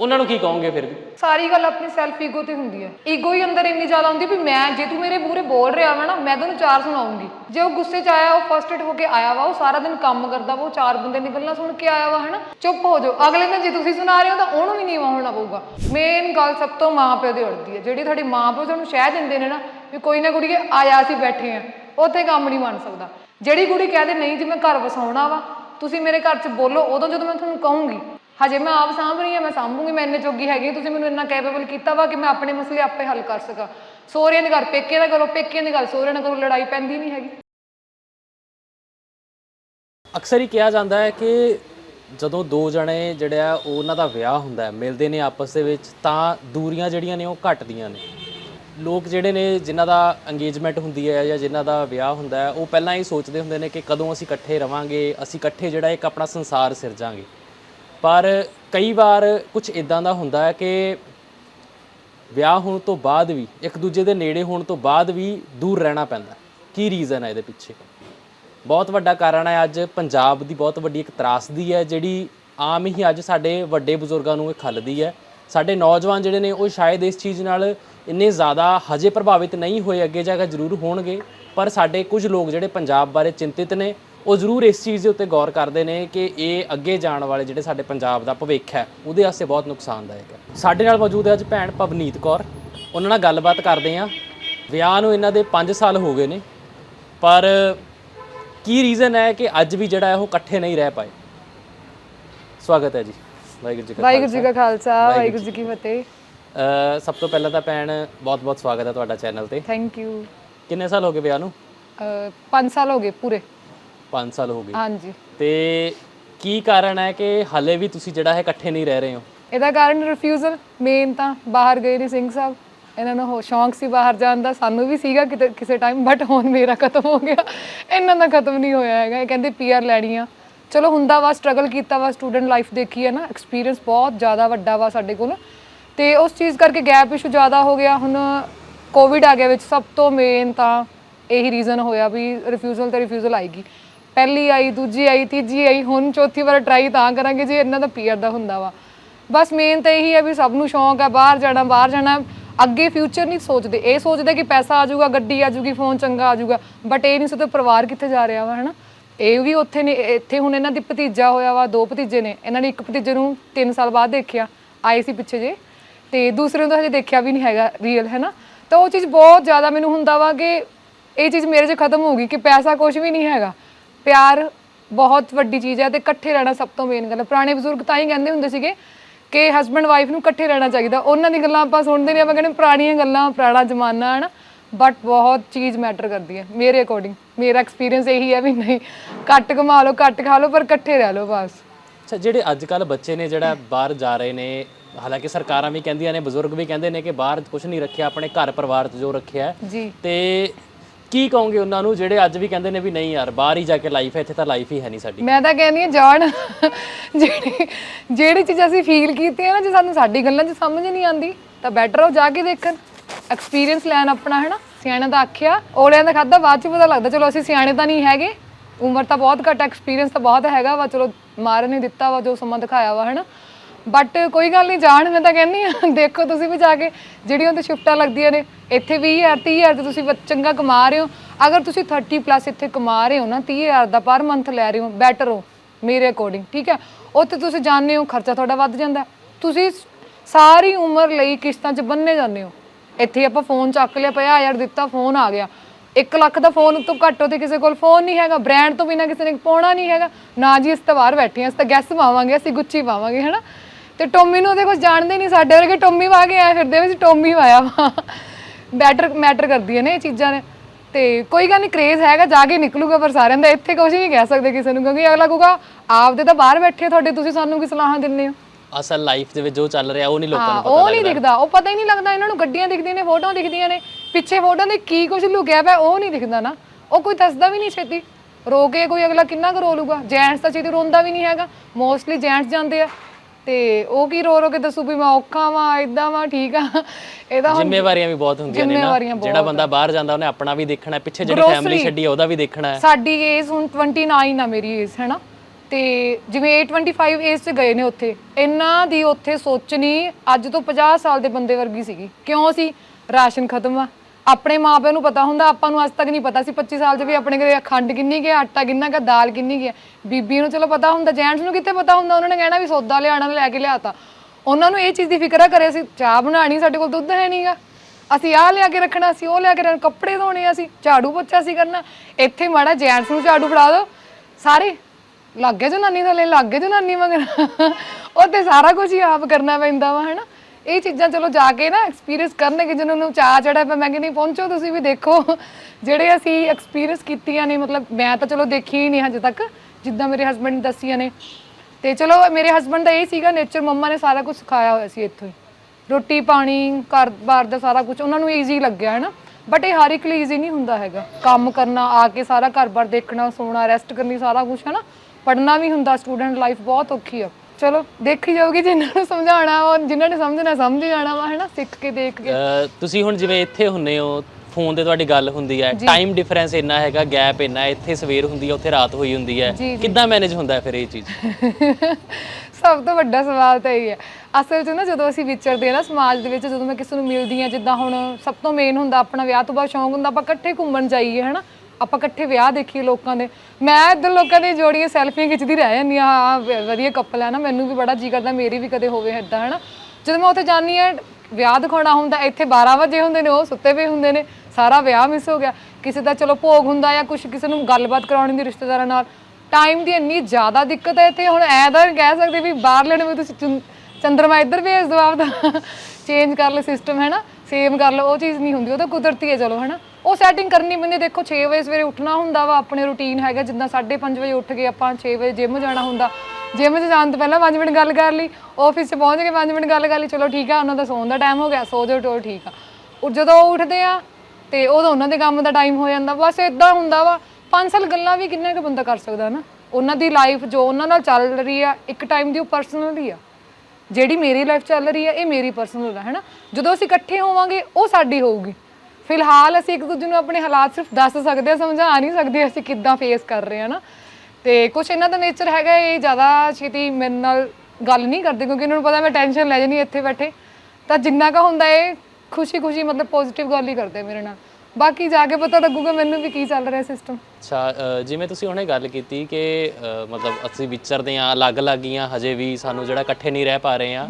ਉਹਨਾਂ ਨੂੰ ਕੀ ਕਹੋਗੇ ਫਿਰ? ਵੀ ਸਾਰੀ ਗੱਲ ਆਪਣੀ ਸੈਲਫ ਈਗੋ ਤੇ ਹੁੰਦੀ ਹੈ ਈਗੋ ਹੀ ਅੰਦਰ ਇੰਨੀ ਜ਼ਿਆਦਾ ਹੁੰਦੀ ਵੀ ਮੈਂ, ਜੇ ਤੂੰ ਮੇਰੇ ਮੂਹਰੇ ਬੋਲ ਰਿਹਾ ਵਾ ਨਾ, ਮੈਂ ਤੈਨੂੰ ਚਾਰ ਸੁਣਾਉਂਗੀ। ਜੇ ਉਹ ਗੁੱਸੇ 'ਚ ਆਇਆ, ਉਹ ਫਰਸਟਡ ਹੋ ਕੇ ਆਇਆ ਵਾ, ਉਹ ਸਾਰਾ ਦਿਨ ਕੰਮ ਕਰਦਾ ਵਾ, ਉਹ ਚਾਰ ਬੰਦੇ ਦੀ ਗੱਲਾਂ ਸੁਣ ਕੇ ਆਇਆ ਵਾ, ਹਨਾ? ਚੁੱਪ ਹੋ ਜਾਓ। ਅਗਲੇ ਦਿਨ ਜੇ ਤੁਸੀਂ ਸੁਣਾ ਰਹੇ ਹੋ, ਤਾਂ ਉਹਨੂੰ ਵੀ ਨੀਵਾਂ ਹੋਣਾ ਪਊਗਾ। ਮੇਨ ਗੱਲ ਸਭ ਤੋਂ ਮਾਂ ਪਿਓ ਦੀ ਉੜਦੀ ਹੈ ਜਿਹੜੀ ਤੁਹਾਡੇ ਮਾਂ ਪਿਓ ਤੁਹਾਨੂੰ ਸ਼ਹਿ ਦਿੰਦੇ ਨੇ ਨਾ, ਵੀ ਕੋਈ ਨਾ ਕੁੜੀਏ, ਆਇਆ ਅਸੀਂ ਬੈਠੇ ਆ। ਉੱਥੇ ਕੰਮ ਨਹੀਂ ਬਣ ਸਕਦਾ। ਜਿਹੜੀ ਕੁੜੀ ਕਹਦੇ ਨਹੀਂ ਜੀ, ਮੈਂ ਘਰ ਵਸਾਉਣਾ ਵਾ, ਤੁਸੀਂ ਮੇਰੇ ਘਰ 'ਚ ਬੋਲੋ, ਉਦੋਂ ਜਦੋਂ ਮੈਂ ਤੁਹਾਨੂੰ ਕਹੂੰਗੀ ਹਜੇ ਮੈਂ ਆਪ ਸਾਂਭ ਰਹੀ ਹਾਂ ਮੈਂ ਸਾਂਭੂਗੀ ਮੈਂ ਇੰਨੇ ਜੋਗੀ ਹੈਗੀ ਹਾਂ, ਤੁਸੀਂ ਮੈਨੂੰ ਇੰਨਾ ਕੈਪੇਬਲ ਕੀਤਾ ਵਾ ਕਿ ਮੈਂ ਆਪਣੇ ਮਸਲੇ ਆਪੇ ਹੱਲ ਕਰ ਸਕਾਂ। ਸੋਹਰਿਆਂ ਦੇ ਘਰ ਪੇਕੇ ਦਾ ਕਰੋ ਪੇਕਿਆਂ ਦੀ ਗੱਲ ਸੋਹਰਿਆਂ ਨਾਲ ਕਰੋ ਲੜਾਈ ਪੈਂਦੀ ਨਹੀਂ ਹੈਗੀ। ਅਕਸਰ ਹੀ ਕਿਹਾ ਜਾਂਦਾ ਹੈ ਕਿ ਜਦੋਂ ਦੋ ਜਣੇ ਜਿਹੜੇ ਆ ਉਹਨਾਂ ਦਾ ਵਿਆਹ ਹੁੰਦਾ ਹੈ ਮਿਲਦੇ ਨੇ ਆਪਸ ਦੇ ਵਿੱਚ ਤਾਂ ਦੂਰੀਆਂ ਜਿਹੜੀਆਂ ਨੇ ਉਹ ਘਟਦੀਆਂ ਨੇ। ਲੋਕ ਜਿਹੜੇ ਨੇ ਜਿਨ੍ਹਾਂ ਦਾ ਅੰਗੇਜਮੈਂਟ ਹੁੰਦੀ ਹੈ ਜਾਂ ਜਿਨ੍ਹਾਂ ਦਾ ਵਿਆਹ ਹੁੰਦਾ ਹੈ ਉਹ ਪਹਿਲਾਂ ਹੀ ਸੋਚਦੇ ਹੁੰਦੇ ਨੇ ਕਿ ਕਦੋਂ ਅਸੀਂ ਇਕੱਠੇ ਰਵਾਂਗੇ ਅਸੀਂ ਇਕੱਠੇ ਜਿਹੜਾ ਇੱਕ ਆਪਣਾ ਸੰਸਾਰ ਸਿਰਜਾਂਗੇ। ਪਰ ਕਈ ਵਾਰ ਕੁਝ ਇਦਾਂ ਦਾ ਹੁੰਦਾ ਹੈ ਕਿ ਵਿਆਹ ਹੋਣ ਤੋਂ ਬਾਅਦ ਵੀ, ਇੱਕ ਦੂਜੇ ਦੇ ਨੇੜੇ ਹੋਣ ਤੋਂ ਬਾਅਦ ਵੀ ਦੂਰ ਰਹਿਣਾ ਪੈਂਦਾ ਕੀ ਰੀਜ਼ਨ ਹੈ ਇਹਦੇ ਪਿੱਛੇ? ਬਹੁਤ ਵੱਡਾ ਕਾਰਨ ਹੈ, ਅੱਜ ਪੰਜਾਬ ਦੀ ਬਹੁਤ ਵੱਡੀ ਇੱਕ ਤਰਾਸਦੀ ਹੈ, ਜਿਹੜੀ ਆਮ ਹੀ ਅੱਜ ਸਾਡੇ ਵੱਡੇ ਬਜ਼ੁਰਗਾਂ ਨੂੰ ਇਹ ਖੱਲਦੀ ਹੈ। ਸਾਡੇ ਨੌਜਵਾਨ ਜਿਹੜੇ ਨੇ, ਉਹ ਸ਼ਾਇਦ ਇਸ ਚੀਜ਼ ਨਾਲ ਇੰਨੇ ਜ਼ਿਆਦਾ ਹਜੇ ਪ੍ਰਭਾਵਿਤ ਨਹੀਂ ਹੋਏ, ਅੱਗੇ ਜਾ ਕੇ ਜ਼ਰੂਰ ਹੋਣਗੇ। ਪਰ ਸਾਡੇ ਕੁਝ ਲੋਕ ਜਿਹੜੇ ਪੰਜਾਬ ਬਾਰੇ ਚਿੰਤਿਤ ਨੇ ਉਹ ਜ਼ਰੂਰ ਇਸ ਚੀਜ਼ ਦੇ ਉੱਤੇ ਗੌਰ ਕਰਦੇ ਨੇ ਕਿ ਇਹ ਅੱਗੇ ਜਾਣ ਵਾਲੇ ਜਿਹੜੇ ਸਾਡੇ ਪੰਜਾਬ ਦਾ ਭਵਿੱਖ ਹੈ ਉਹਦੇ ਵਾਸਤੇ ਬਹੁਤ ਨੁਕਸਾਨਦਾਇਕ ਹੈ। ਸਾਡੇ ਨਾਲ ਮੌਜੂਦ ਹੈ ਅੱਜ ਭੈਣ ਪਵਨੀਤ ਕੌਰ। ਉਹਨਾਂ ਨਾਲ ਗੱਲਬਾਤ ਕਰਦੇ ਹਾਂ। ਵਿਆਹ ਨੂੰ ਇਹਨਾਂ ਦੇ 5 ਸਾਲ ਹੋ ਗਏ ਨੇ। ਪਰ ਕੀ ਰੀਜ਼ਨ ਹੈ ਕਿ ਅੱਜ ਵੀ ਜਿਹੜਾ ਹੈ ਉਹ ਇਕੱਠੇ ਨਹੀਂ ਰਹਿ ਪਾਏ? ਸਵਾਗਤ ਹੈ ਜੀ। ਵਾਹਿਗੁਰੂ ਜੀ ਕਾ ਵਾਹਿਗੁਰੂ ਜੀ ਕਾ ਖਾਲਸਾ ਵਾਹਿਗੁਰੂ ਜੀ ਕੀ ਫਤਿਹ। ਅ, ਸਭ ਤੋਂ ਪਹਿਲਾਂ ਤਾਂ ਭੈਣ ਬਹੁਤ-ਬਹੁਤ ਸਵਾਗਤ ਹੈ ਤੁਹਾਡਾ ਚੈਨਲ ਤੇ। ਥੈਂਕ ਯੂ ਕਿੰਨੇ ਸਾਲ ਹੋ ਗਏ ਵਿਆਹ ਨੂੰ? 5 ਸਾਲ ਹੋ ਗਏ ਪੂਰੇ। 5 ਸਾਲ ਹੋ ਗਏ। ਹਾਂਜੀ। ਤੇ ਕੀ ਕਾਰਨ ਹੈ ਕਿ ਹਲੇ ਵੀ ਤੁਸੀਂ ਜਿਹੜਾ ਹੈ ਇਕੱਠੇ ਨਹੀਂ ਰਹਿ ਰਹੇ ਹੋ? ਇਹਦਾ ਕਾਰਨ ਰਿਫਿਊਜ਼ਲ ਮੇਨ ਤਾਂ ਬਾਹਰ ਗਏ ਨੇ ਸਿੰਘ ਸਾਹਿਬ। ਇਹਨਾਂ ਨੂੰ ਹੋ ਸ਼ੌਂਕ ਸੀ ਬਾਹਰ ਜਾਣ ਦਾ ਸਾਨੂੰ ਵੀ ਸੀਗਾ ਕਿਤੇ ਕਿਸੇ ਟਾਈਮ ਬਟ ਹੁਣ ਮੇਰਾ ਖਤਮ ਹੋ ਗਿਆ। ਇਹਨਾਂ ਦਾ ਖਤਮ ਨਹੀਂ ਹੋਇਆ ਹੈਗਾ। ਇਹ ਕਹਿੰਦੇ ਪੀਆਰ ਲੈਣੀ ਆ ਚਲੋ ਹੁੰਦਾ ਵਾ ਸਟਰਗਲ ਕੀਤਾ ਵਾ ਸਟੂਡੈਂਟ ਲਾਈਫ ਦੇਖੀ ਹੈ ਨਾ ਐਕਸਪੀਰੀਅੰਸ ਬਹੁਤ ਜ਼ਿਆਦਾ ਵੱਡਾ ਵਾ ਸਾਡੇ ਕੋਲ। ਤੇ ਉਸ ਚੀਜ਼ ਕਰਕੇ ਗੈਪ ਇਸ਼ੂ ਜ਼ਿਆਦਾ ਹੋ ਗਿਆ। ਹੁਣ ਕੋਵਿਡ ਆ ਗਿਆ ਵਿੱਚ ਸਭ ਤੋਂ ਮੇਨ ਤਾਂ ਇਹੀ ਰੀਜ਼ਨ ਹੋਇਆ ਵੀ ਰਿਫਿਊਜ਼ਲ ਤੇ ਰਿਫਿਊਜ਼ਲ ਆਏਗੀ। ਪਹਿਲੀ ਆਈ, ਦੂਜੀ ਆਈ, ਤੀਜੀ ਆਈ, ਹੁਣ ਚੌਥੀ ਵਾਰ ਟਰਾਈ ਤਾਂ ਕਰਾਂਗੇ ਜੇ ਇਹਨਾਂ ਦਾ ਪੀਅਰ ਦਾ ਹੁੰਦਾ ਵਾ। ਬਸ ਮੇਨ ਤਾਂ ਇਹੀ ਹੈ ਵੀ ਸਭ ਨੂੰ ਸ਼ੌਂਕ ਹੈ ਬਾਹਰ ਜਾਣਾ ਬਾਹਰ ਜਾਣਾ। ਅੱਗੇ ਫਿਊਚਰ ਨਹੀਂ ਸੋਚਦੇ। ਇਹ ਸੋਚਦੇ ਕਿ ਪੈਸਾ ਆ ਜਾਊਗਾ, ਗੱਡੀ ਆ ਜਾਊਗੀ ਫੋਨ ਚੰਗਾ ਆ ਜਾਊਗਾ। ਬਟ ਇਹ ਨਹੀਂ ਸੋਚਦੇ ਪਰਿਵਾਰ ਕਿੱਥੇ ਜਾ ਰਿਹਾ ਵਾ, ਹਨਾ? ਇਹ ਵੀ ਉੱਥੇ ਨੇ, ਇੱਥੇ ਹੁਣ ਇਹਨਾਂ ਦੀ ਭਤੀਜਾ ਹੋਇਆ ਵਾ, ਦੋ ਭਤੀਜੇ ਨੇ। ਇਹਨਾਂ ਨੇ ਇੱਕ ਭਤੀਜੇ ਨੂੰ 3 ਸਾਲ ਬਾਅਦ ਦੇਖਿਆ, ਆਏ ਸੀ ਪਿੱਛੇ ਜੇ। ਤੇ ਦੂਸਰੇ ਨੂੰ ਤਾਂ ਹਜੇ ਦੇਖਿਆ ਵੀ ਨਹੀਂ ਹੈਗਾ ਰੀਅਲ ਹੈ ਨਾ ਤਾਂ ਉਹ ਚੀਜ਼ ਬਹੁਤ ਜ਼ਿਆਦਾ ਮੈਨੂੰ ਹੁੰਦਾ ਵਾ ਕਿ ਇਹ ਚੀਜ਼ ਮੇਰੇ 'ਚ ਖਤਮ ਹੋ ਗਈ ਕਿ ਪੈਸਾ ਕੁਝ ਵੀ ਨਹੀਂ ਹੈਗਾ। ਪਿਆਰ ਬਹੁਤ ਵੱਡੀ ਚੀਜ਼ ਹੈ ਤੇ ਇਕੱਠੇ ਰਹਿਣਾ ਸਭ ਤੋਂ ਮੇਨ ਗੱਲ ਹੈ। ਪੁਰਾਣੇ ਬਜ਼ੁਰਗ ਤਾਂ ਹੀ ਕਹਿੰਦੇ ਹੁੰਦੇ ਸੀਗੇ ਕਿ ਹਸਬੰਡ ਵਾਈਫ ਨੂੰ ਇਕੱਠੇ ਰਹਿਣਾ ਚਾਹੀਦਾ। ਉਹਨਾਂ ਦੀ ਗੱਲਾਂ ਆਪਾਂ ਸੁਣਦੇ ਨਹੀਂ ਆਪਾਂ ਕਹਿੰਦੇ ਪੁਰਾਣੀਆਂ ਗੱਲਾਂ ਪੁਰਾਣਾ ਜ਼ਮਾਨਾ ਹੈ ਨਾ ਬਟ ਬਹੁਤ ਚੀਜ਼ ਮੈਟਰ ਕਰਦੀ ਹੈ ਮੇਰੇ ਅਕੋਰਡਿੰਗ ਮੇਰਾ ਐਕਸਪੀਰੀਅੰਸ ਇਹੀ ਹੈ ਵੀ ਨਹੀਂ ਘੱਟ ਕਮਾ ਲਓ ਘੱਟ ਖਾ ਲਓ ਪਰ ਇਕੱਠੇ ਰਹਿ ਲਓ ਬਸ। ਅੱਛਾ ਜਿਹੜੇ ਅੱਜ ਕੱਲ ਬੱਚੇ ਨੇ ਜਿਹੜਾ ਬਾਹਰ ਜਾ ਰਹੇ ਨੇ ਹਾਲਾਂਕਿ ਸਰਕਾਰਾਂ ਵੀ ਕਹਿੰਦੀਆਂ ਨੇ ਬਜ਼ੁਰਗ ਵੀ ਕਹਿੰਦੇ ਨੇ ਕਿ ਬਾਹਰ ਕੁਝ ਨਹੀਂ ਰੱਖਿਆ ਆਪਣੇ ਘਰ ਪਰਿਵਾਰ 'ਚ ਜੋ ਰੱਖਿਆ ਤੇ ਕੀ ਕਹੋਗੇ ਉਹਨਾਂ ਨੂੰ ਜਿਹੜੇ ਅੱਜ ਵੀ ਕਹਿੰਦੇ ਨੇ ਵੀ ਨਹੀਂ ਯਾਰ, ਬਾਹਰ ਹੀ ਜਾ ਕੇ ਲਾਈਫ ਹੈ, ਇੱਥੇ ਤਾਂ ਲਾਈਫ ਹੀ ਹੈ ਨਹੀਂ ਸਾਡੀ। ਮੈਂ ਤਾਂ ਕਹਿੰਦੀ ਹਾਂ, ਜਾਣ। ਜਿਹੜੀ ਜਿਹੜੀ ਚੀਜ਼ ਅਸੀਂ ਫੀਲ ਕੀਤੀ ਹੈ ਨਾ, ਜੇ ਸਾਨੂੰ ਸਾਡੀ ਗੱਲਾਂ 'ਚ ਸਮਝ ਨਹੀਂ ਆਉਂਦੀ, ਤਾਂ ਬੈਟਰ ਉਹ ਜਾ ਕੇ ਦੇਖਣ। ਐਕਸਪੀਰੀਅੰਸ ਲੈਣ ਆਪਣਾ ਹੈ ਨਾ ਸਿਆਣਿਆਂ ਦਾ ਆਖਿਆ, ਔਲਿਆਂ ਦਾ ਖਾਦਾ ਬਾਅਦ 'ਚ ਪਤਾ ਲੱਗਦਾ, ਚਲੋ ਅਸੀਂ ਸਿਆਣੇ ਤਾਂ ਨਹੀਂ ਹੈਗੇ। ਉਮਰ ਤਾਂ ਬਹੁਤ ਘੱਟ ਐਕਸਪੀਰੀਅੰਸ ਤਾਂ ਬਹੁਤ ਹੈਗਾ ਵਾ, ਚਲੋ ਮਾਰ ਨਹੀਂ ਦਿੱਤਾ ਵਾ, ਜੋ ਸਮਾਂ ਦਿਖਾਇਆ ਵਾ ਹੈ ਨਾ ਬਟ ਕੋਈ ਗੱਲ ਨਹੀਂ, ਜਾਣ, ਮੈਂ ਤਾਂ ਕਹਿੰਦੀ ਆ *laughs* ਦੇਖੋ ਤੁਸੀਂ ਵੀ ਜਾ ਕੇ ਜਿਹੜੀਆਂ ਤੇ ਸ਼ਿਫਟਾਂ ਲੱਗਦੀਆਂ ਨੇ, ਇੱਥੇ 20000 30000 ਤੇ ਤੁਸੀਂ ਬ- ਚੰਗਾ ਕਮਾ ਰਹੇ ਹੋ। ਅਗਰ ਤੁਸੀਂ 30 ਪਲੱਸ ਇੱਥੇ ਕਮਾ ਰਹੇ ਹੋ ਨਾ 30000 ਦਾ ਪਰ ਮੰਥ ਲੈ ਰਹੇ ਹੋ ਬੈਟਰ ਹੋ, ਮੇਰੇ ਅਕੋਰਡਿੰਗ ਠੀਕ ਹੈ? ਉੱਥੇ ਤੁਸੀਂ ਜਾਣਦੇ ਹੋ, ਖਰਚਾ ਤੁਹਾਡਾ ਵੱਧ ਜਾਂਦਾ। ਹੈ। ਤੁਸੀਂ ਸ- ਸਾਰੀ ਉਮਰ ਲਈ ਕਿਸ਼ਤਾਂ 'ਚ ਬੰਨੇ ਜਾਂਦੇ ਹੋ। ਇੱਥੇ ਆਪਾਂ ਫੋਨ ਚੱਕ ਲਿਆ 50000 ਦਿੱਤਾ ਫੋਨ ਆ ਗਿਆ। 1 ਲੱਖ ਦਾ ਫੋਨ ਤੋਂ ਘੱਟ ਤੇ ਕਿਸੇ ਕੋਲ ਫੋਨ ਨਹੀਂ ਹੈਗਾ ਬ੍ਰਾਂਡ ਤੋਂ ਬਿਨਾ ਕਿਸੇ ਨੇ ਪਾਉਣਾ ਨਹੀਂ ਹੈਗਾ। ਨਾ ਜੀ ਅਸੀਂ ਤਾਂ ਬਾਹਰ ਬੈਠੇ ਹਾਂ, ਅਸੀਂ ਤਾਂ ਗੈਸ ਪਾਵਾਂਗੇ, ਅਸੀਂ ਗੁੱਚੀ ਪਾਵਾਂਗੇ, ਹਨਾ? ਤੇ ਟੋਮੀ ਨੂੰ ਉਹਦੇ ਕੁਝ ਜਾਣਦੇ ਨਹੀਂ ਸਾਡੇ ਵਰਗੇ ਟੋਮੀ ਕੇ ਆਏ ਫਿਰਦੇ ਵਿੱਚ ਟੋਮੀ ਪਾਇਆ ਵਾ। ਬੈਟਰ ਮੈਟਰ ਕਰਦੀਆਂ ਨੇ ਇਹ ਚੀਜ਼ਾਂ ਨੇ। ਤੇ ਕੋਈ ਗੱਲ ਨਹੀਂ ਕ੍ਰੇਜ਼ ਹੈਗਾ ਜਾ ਕੇ ਨਿਕਲੂਗਾ ਪਰ ਸਾਰਿਆਂ ਦਾ ਇੱਥੇ ਕੁਝ ਨਹੀਂ ਕਹਿ ਸਕਦੇ ਕਿਸੇ ਨੂੰ ਕਿਉਂਕਿ ਅਗਲਾ ਕਹੂਗਾ ਆਪਦੇ ਤਾਂ ਬਾਹਰ ਬੈਠੇ ਤੁਹਾਡੇ ਤੁਸੀਂ ਸਾਨੂੰ ਕੀ ਸਲਾਹਾਂ ਦਿੰਦੇ ਹੋ? ਅਸਲ ਲਾਈਫ ਦੇ ਵਿੱਚ ਜੋ ਚੱਲ ਰਿਹਾ ਉਹ ਨਹੀਂ ਲੋਕਾਂ ਹਾਂ ਨੂੰ ਪਤਾ ਉਹ ਨਹੀਂ ਦਿਖਦਾ। ਉਹ ਪਤਾ ਹੀ ਨਹੀਂ ਲੱਗਦਾ ਇਹਨਾਂ ਨੂੰ ਗੱਡੀਆਂ ਦਿਖਦੀਆਂ ਨੇ ਫੋਟੋਆਂ ਦਿਖਦੀਆਂ ਨੇ। ਪਿੱਛੇ ਫੋਟੋਆਂ ਦੇ ਕੀ ਕੁਝ ਲੁਕਿਆ ਪਿਆ ਉਹ ਨਹੀਂ ਦਿਖਦਾ ਨਾ। ਉਹ ਕੋਈ ਦੱਸਦਾ ਵੀ ਨਹੀਂ ਛੇਤੀ। ਰੋ ਕੇ ਕੋਈ ਅਗਲਾ ਕਿੰਨਾ ਕੁ ਰੋ ਲੂਗਾ? ਜੈਂਟਸ ਤਾਂ ਛੇਤੀ ਰੋਂਦਾ ਵੀ ਨਹੀਂ ਹੈਗਾ। ਮੋਸਟਲੀ ਜੈਂਟਸ ਜਾਂਦੇ ਆ। ਤੇ ਉਹ ਕੀ ਰੋ ਰੋ ਕੇ ਦੱਸੂ ਵੀ ਮੈਂ ਔਖਾ ਵਾਂ ਇਦਾਂ ਵਾਂ ਠੀਕ ਆ। ਇਹਦਾ ਹੁਣ ਜ਼ਿੰਮੇਵਾਰੀਆਂ ਵੀ ਬਹੁਤ ਹੁੰਦੀਆਂ ਨੇ ਨਾ। ਜ਼ਿੰਮੇਵਾਰੀਆਂ ਜਿਹੜਾ ਬੰਦਾ ਬਾਹਰ ਜਾਂਦਾ ਉਹਨੇ ਆਪਣਾ ਵੀ ਦੇਖਣਾ ਹੈ ਪਿੱਛੇ ਜਿਹੜੀ ਫੈਮਿਲੀ ਛੱਡੀ ਹੈ ਉਹਦਾ ਵੀ ਦੇਖਣਾ ਹੈ। ਸਾਡੀ ਏਜ ਹੁਣ 29 ਆ ਮੇਰੀ ਏਜ ਹੈਨਾ। ਤੇ ਜਿਵੇਂ 825 ਏਜ ਤੇ ਗਏ ਨੇ ਉੱਥੇ ਇਹਨਾਂ ਦੀ ਉੱਥੇ ਸੋਚਣੀ ਅੱਜ ਤੋਂ 50 ਸਾਲ ਦੇ ਬੰਦੇ ਵਰਗੀ ਸੀਗੀ। ਕਿਉਂ ਸੀ? ਰਾਸ਼ਨ ਖਤਮ ਆ। ਆਪਣੇ ਮਾਪਿਆਂ ਨੂੰ ਪਤਾ ਹੁੰਦਾ, ਆਪਾਂ ਨੂੰ ਅੱਜ ਤੱਕ ਨਹੀਂ ਪਤਾ ਸੀ 25 ਸਾਲ 'ਚ ਵੀ ਆਪਣੇ ਘਰੇ ਖੰਡ ਕਿੰਨੀ ਗਿਆ ਆਟਾ ਕਿੰਨਾ ਗਿਆ ਦਾਲ ਕਿੰਨੀ ਗਿਆ ਬੀਬੀ ਨੂੰ ਚਲੋ ਪਤਾ ਹੁੰਦਾ, ਜੈਂਟਸ ਨੂੰ ਕਿੱਥੇ ਪਤਾ ਹੁੰਦਾ, ਉਹਨਾਂ ਨੇ ਕਹਿਣਾ ਵੀ ਸੌਦਾ ਲਿਆਣਾ ਲੈ ਕੇ ਲਿਆਤਾ। ਉਹਨਾਂ ਨੂੰ ਇਹ ਚੀਜ਼ ਦੀ ਫਿਕਰ ਆ ਕਰੇ ਅਸੀਂ ਚਾਹ ਬਣਾਣੀ ਸਾਡੇ ਕੋਲ ਦੁੱਧ ਹੈ ਨਹੀਂਗਾ ਅਸੀਂ ਆਹ ਲਿਆ ਕੇ ਰੱਖਣਾ ਸੀ ਉਹ ਲਿਆ ਕੇ ਰੱਖਣਾ, ਕੱਪੜੇ ਧੋਣੇ ਅਸੀਂ, ਝਾੜੂ ਪੋਚਾ ਸੀ ਕਰਨਾ। ਇੱਥੇ ਮਾੜਾ ਜੈਂਟਸ ਨੂੰ ਝਾੜੂ ਫੜਾ ਦਿਓ ਸਾਰੇ, ਲੱਗ ਗਿਆ ਜਨਾਨੀ ਥੱਲੇ, ਲੱਗ ਗਿਆ ਜਨਾਨੀ ਮਗਰ। ਉਹ ਤੇ ਸਾਰਾ ਕੁਝ ਹੀ ਆਪ ਕਰਨਾ ਪੈਂਦਾ ਵਾ, ਹੈਨਾ? ਇਹ ਚੀਜ਼ਾਂ ਚਲੋ ਜਾ ਕੇ ਨਾ ਐਕਸਪੀਰੀਅੰਸ ਕਰਨਗੇ ਕਿ ਜਿਹਨਾਂ ਨੂੰ ਚਾਹ ਚੜਾ ਪਿਆ। ਮੈਂ ਕਹਿੰਦੀ ਪਹੁੰਚੋ ਤੁਸੀਂ ਵੀ ਦੇਖੋ। ਜਿਹੜੇ ਅਸੀਂ ਐਕਸਪੀਰੀਅੰਸ ਕੀਤੀਆਂ ਨੇ, ਮਤਲਬ ਮੈਂ ਤਾਂ ਚਲੋ ਦੇਖੀ ਹੀ ਨਹੀਂ ਹਜੇ ਤੱਕ, ਜਿੱਦਾਂ ਮੇਰੇ ਹਸਬੰਡ ਦੱਸੀਆਂ ਨੇ। ਤੇ ਚਲੋ, ਮੇਰੇ ਹਸਬੰਡ ਦਾ ਇਹ ਸੀਗਾ ਨੇਚਰ ਮੰਮਾ ਨੇ ਸਾਰਾ ਕੁਝ ਸਿਖਾਇਆ ਹੋਇਆ ਸੀ ਇੱਥੋਂ ਹੀ। ਰੋਟੀ, ਪਾਣੀ ਘਰ-ਬਾਰ ਦਾ ਸਾਰਾ ਕੁਝ ਉਹਨਾਂ ਨੂੰ ਈਜ਼ੀ ਲੱਗਿਆ ਹੈ ਨਾ ਬਟ ਇਹ ਹਰ ਇੱਕ ਲਈ ਈਜ਼ੀ ਨਹੀਂ ਹੁੰਦਾ ਹੈਗਾ। ਕੰਮ ਕਰਨਾ, ਆ ਕੇ ਸਾਰਾ ਘਰ-ਬਾਰ ਦੇਖਣਾ, ਸੋਣਾ ਰੈਸਟ ਕਰਨੀ, ਸਾਰਾ ਕੁਝ ਹੈ ਨਾ ਪੜ੍ਹਨਾ ਵੀ ਹੁੰਦਾ ਸਟੂਡੈਂਟ ਲਾਈਫ ਬਹੁਤ ਔਖੀ ਆ। ਚਲੋ ਦੇਖੀ ਜਾਊਗੀ ਜਿਨ੍ਹਾਂ ਨੂੰ ਸਮਝਾਉਣਾ ਉਹ ਜਿਨ੍ਹਾਂ ਨੇ ਸਮਝਣਾ ਸਮਝ ਜਾਣਾ ਵਾ ਹੈ ਨਾ ਸਿੱਖ ਕੇ ਦੇਖ ਕੇ। ਅਹ ਤੁਸੀਂ ਹੁਣ ਜਿਵੇਂ ਇੱਥੇ ਹੁੰਨੇ ਹੋ ਫੋਨ ਤੇ ਤੁਹਾਡੀ ਗੱਲ ਹੁੰਦੀ ਹੈ ਟਾਈਮ ਡਿਫਰੈਂਸ ਇੰਨਾ ਹੈਗਾ ਗੈਪ ਇੰਨਾ ਹੈ, ਇੱਥੇ ਸਵੇਰ ਹੁੰਦੀ ਹੈ ਉੱਥੇ ਰਾਤ ਹੋਈ ਹੁੰਦੀ ਹੈ। ਜੀ, ਜੀ। ਕਿੱਦਾਂ ਮੈਨੇਜ ਹੁੰਦਾ ਹੈ ਫਿਰ ਇਹ ਚੀਜ਼? *laughs* ਸਭ ਤੋਂ ਵੱਡਾ ਸਵਾਲ ਤਾਂ ਇਹ ਹੈ। ਅਸਲ 'ਚ ਨਾ ਜਦੋਂ ਅਸੀਂ ਵਿਚਰਦੇ ਆ ਨਾ ਸਮਾਜ ਦੇ ਵਿੱਚ ਜਦੋਂ ਮੈਂ ਕਿਸੇ ਨੂੰ ਮਿਲਦੀ ਆ ਜਿੱਦਾਂ ਹੁਣ ਸਭ ਤੋਂ ਮੇਨ ਹੁੰਦਾ ਆਪਣਾ ਵਿਆਹ ਤੋਂ ਬਾਅਦ ਸ਼ੌਂਕ ਹੁੰਦਾ ਆਪਾਂ ਇਕੱਠੇ ਘੁੰਮਣ ਜਾਈਏ ਹਨਾ? ਆਪਾਂ ਇਕੱਠੇ ਵਿਆਹ ਦੇਖੀਏ ਲੋਕਾਂ ਦੇ। ਮੈਂ ਇੱਧਰ ਲੋਕਾਂ ਦੀ ਜੋੜੀਆਂ ਸੈਲਫੀਆਂ ਖਿੱਚਦੀ ਰਹਿ ਜਾਂਦੀ ਆ ਆ ਵਧੀਆ ਕਪਲ ਹੈ ਨਾ, ਮੈਨੂੰ ਵੀ ਬੜਾ ਜੀ ਕਰਦਾ, ਮੇਰੀ ਵੀ ਕਦੇ ਹੋਵੇ ਏਦਾਂ, ਹਨਾ। ਜਦੋਂ ਮੈਂ ਉੱਥੇ ਜਾਂਦੀ ਆ ਵਿਆਹ ਦਿਖਾਉਣਾ ਹੁੰਦਾ, ਇੱਥੇ 12 ਵਜੇ ਹੁੰਦੇ ਨੇ, ਉਹ ਸੁੱਤੇ ਪਏ ਹੁੰਦੇ ਨੇ, ਸਾਰਾ ਵਿਆਹ ਮਿਸ ਹੋ ਗਿਆ। ਕਿਸੇ ਦਾ ਚਲੋ ਭੋਗ ਹੁੰਦਾ ਜਾਂ ਕੁਝ ਕਿਸੇ ਨੂੰ ਗੱਲਬਾਤ ਕਰਾਉਣੀ ਦੀ ਰਿਸ਼ਤੇਦਾਰਾਂ ਨਾਲ ਟਾਈਮ ਦੀ ਇੰਨੀ ਜ਼ਿਆਦਾ ਦਿੱਕਤ ਹੈ ਇੱਥੇ, ਹੁਣ ਐ ਤਾਂ ਕਹਿ ਸਕਦੇ ਵੀ ਬਾਹਰ ਲੈਣੇ ਵੀ ਤੁਸੀਂ ਚੰ- ਚੰਦਰਮਾ ਇੱਧਰ ਭੇਜ ਦਿਓ ਆਪਦਾ। *laughs* ਚੇਂਜ ਕਰ ਲਓ ਸਿਸਟਮ ਹੈ ਨਾ ਸੇਮ ਕਰ ਲਓ, ਉਹ ਚੀਜ਼ ਨਹੀਂ ਹੁੰਦੀ, ਉਹ ਤਾਂ ਕੁਦਰਤੀ ਹੈ, ਚਲੋ ਹੈ ਨਾ ਉਹ ਸੈਟਿੰਗ ਕਰਨੀ ਪੈਂਦੀ, ਦੇਖੋ 6 ਵਜੇ ਸਵੇਰੇ ਉੱਠਣਾ ਹੁੰਦਾ ਵਾ, ਆਪਣੇ ਰੂਟੀਨ ਹੈਗਾ, ਜਿੱਦਾਂ 5:30 ਵਜੇ ਉੱਠ ਕੇ ਆਪਾਂ 6 ਵਜੇ ਜਿਮ ਜਾਣਾ ਹੁੰਦਾ। ਜਿਮ 'ਚ ਜਾਣ ਤੋਂ ਪਹਿਲਾਂ 5 ਮਿੰਟ ਗੱਲ ਕਰ ਲਈ ਆਫਿਸ 'ਚ ਪਹੁੰਚ ਕੇ 5 ਮਿੰਟ ਗੱਲ ਕਰ ਲਈ, ਚਲੋ ਠੀਕ ਆ, ਉਹਨਾਂ ਦਾ ਸੌਣ ਦਾ ਟਾਈਮ ਹੋ ਗਿਆ, ਸੋ ਜਾਓ ਟੋ ਠੀਕ ਆ। ਉਹ ਜਦੋਂ ਉਹ ਉੱਠਦੇ ਆ, ਤੇ ਉਦੋਂ ਉਹਨਾਂ ਦੇ ਕੰਮ ਦਾ ਟਾਈਮ ਹੋ ਜਾਂਦਾ। ਬਸ ਇਦਾਂ ਹੁੰਦਾ ਵਾ 5 ਸਾਲ ਗੱਲਾਂ ਵੀ ਕਿੰਨਾ ਕੁ ਬੰਦਾ ਕਰ ਸਕਦਾ ਨਾ। ਉਹਨਾਂ ਦੀ ਲਾਈਫ ਜੋ ਉਹਨਾਂ ਨਾਲ ਚੱਲ ਰਹੀ ਆ, ਇੱਕ ਟਾਈਮ ਦੀ ਉਹ ਪਰਸਨਲ ਹੀ ਆ। ਜਿਹੜੀ ਮੇਰੀ ਲਾਈਫ ਚੱਲ ਰਹੀ ਆ, ਇਹ ਮੇਰੀ ਪਰਸਨਲ ਹੈ ਹੈਨਾ? ਜਦੋਂ ਅਸੀਂ ਇਕੱਠੇ ਹੋਵਾਂਗੇ, ਉਹ ਸਾਡੀ ਹੋਊਗੀ। ਫਿਲਹਾਲ ਅਸੀਂ ਇੱਕ ਦੂਜੇ ਨੂੰ ਆਪਣੇ ਹਾਲਾਤ ਸਿਰਫ ਦੱਸ ਸਕਦੇ ਹਾਂ, ਸਮਝਾ ਨਹੀਂ ਸਕਦੇ ਅਸੀਂ ਕਿੱਦਾਂ ਫੇਸ ਕਰ ਰਹੇ ਹਾਂ ਨਾ। ਤੇ ਕੁਛ ਇਹਨਾਂ ਦਾ ਨੇਚਰ ਹੈਗਾ, ਇਹ ਜ਼ਿਆਦਾ ਛੇਤੀ ਮੇਰੇ ਨਾਲ ਗੱਲ ਨਹੀਂ ਕਰਦੇ ਕਿਉਂਕਿ ਇਹਨਾਂ ਨੂੰ ਪਤਾ ਮੈਂ ਟੈਨਸ਼ਨ ਲੈ ਜਾਨੀ ਇੱਥੇ ਬੈਠੇ। ਤਾਂ ਜਿੰਨਾ ਕਾ ਹੁੰਦਾ ਏ ਖੁਸ਼ੀ ਖੁਸ਼ੀ ਮਤਲਬ ਪੋਜ਼ਿਟਿਵ ਗੱਲ ਹੀ ਕਰਦੇ ਮੇਰੇ ਨਾਲ। ਬਾਕੀ ਜਾ ਕੇ ਪਤਾ ਲੱਗੂਗਾ ਮੈਨੂੰ ਵੀ ਕੀ ਚੱਲ ਰਿਹਾ ਸਿਸਟਮ ਅੱਛਾ ਜਿਵੇਂ ਤੁਸੀਂ ਹੁਣੇ ਗੱਲ ਕੀਤੀ ਕਿ ਮਤਲਬ ਅਸੀਂ ਵਿਚਰਦੇ ਆ ਅਲੱਗ ਅਲੱਗ ਹੀ ਆ ਹਜੇ ਵੀ ਸਾਨੂੰ ਜਿਹੜਾ ਇਕੱਠੇ ਨਹੀਂ ਰਹਿ ਪਾ ਰਹੇ ਆ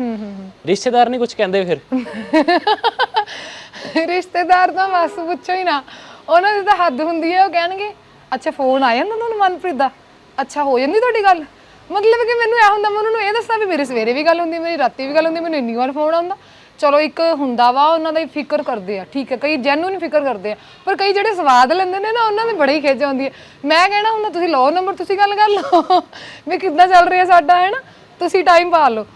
ਰਿਸ਼ਤੇਦਾਰ ਨਹੀਂ ਕੁਝ ਕਹਿੰਦੇ ਫਿਰ? *laughs* ਰਿਸ਼ਤੇਦਾਰ ਤਾਂ ਬਸ ਪੁੱਛੋ ਹੀ ਨਾ। ਉਹਨਾਂ ਦੀ ਤਾਂ ਹੱਦ ਹੁੰਦੀ ਹੈ ਉਹ ਕਹਿਣਗੇ ਅੱਛਾ ਫੋਨ ਆ ਜਾਂਦਾ ਤੁਹਾਨੂੰ ਮਨਪ੍ਰੀਤ ਦਾ? ਅੱਛਾ ਹੋ ਜਾਂਦੀ ਤੁਹਾਡੀ ਗੱਲ? ਮਤਲਬ ਕਿ ਮੈਨੂੰ ਇਹ ਹੁੰਦਾ ਮੈਂ ਉਹਨਾਂ ਨੂੰ ਇਹ ਦੱਸਾਂ ਵੀ ਮੇਰੇ ਸਵੇਰੇ ਵੀ ਗੱਲ ਹੁੰਦੀ ਮੇਰੀ ਰਾਤੀ ਵੀ ਗੱਲ ਹੁੰਦੀ ਮੈਨੂੰ ਇੰਨੀ ਵਾਰ ਫੋਨ ਆਉਂਦਾ। ਚਲੋ ਇੱਕ ਹੁੰਦਾ ਵਾ, ਉਹਨਾਂ ਦਾ ਹੀ ਫਿਕਰ ਕਰਦੇ ਆ। ਠੀਕ ਹੈ, ਕਈ ਜੈਨੂਨ ਫਿਕਰ ਕਰਦੇ ਆ। ਪਰ ਕਈ ਜਿਹੜੇ ਸਵਾਦ ਲੈਂਦੇ ਨੇ ਨਾ, ਉਹਨਾਂ ਦੀ ਬੜੀ ਖਿੱਚ ਆਉਂਦੀ ਹੈ। ਮੈਂ ਕਹਿਣਾ ਹੁੰਦਾ, ਤੁਸੀਂ ਲਓ ਨੰਬਰ ਤੁਸੀਂ ਗੱਲ ਕਰ ਲਓ। ਵੀ ਕਿੱਦਾਂ ਚੱਲ ਰਿਹਾ ਸਾਡਾ, ਹੈ ਨਾ? ਤੁਸੀਂ ਟਾਈਮ ਪਾ ਲਓ।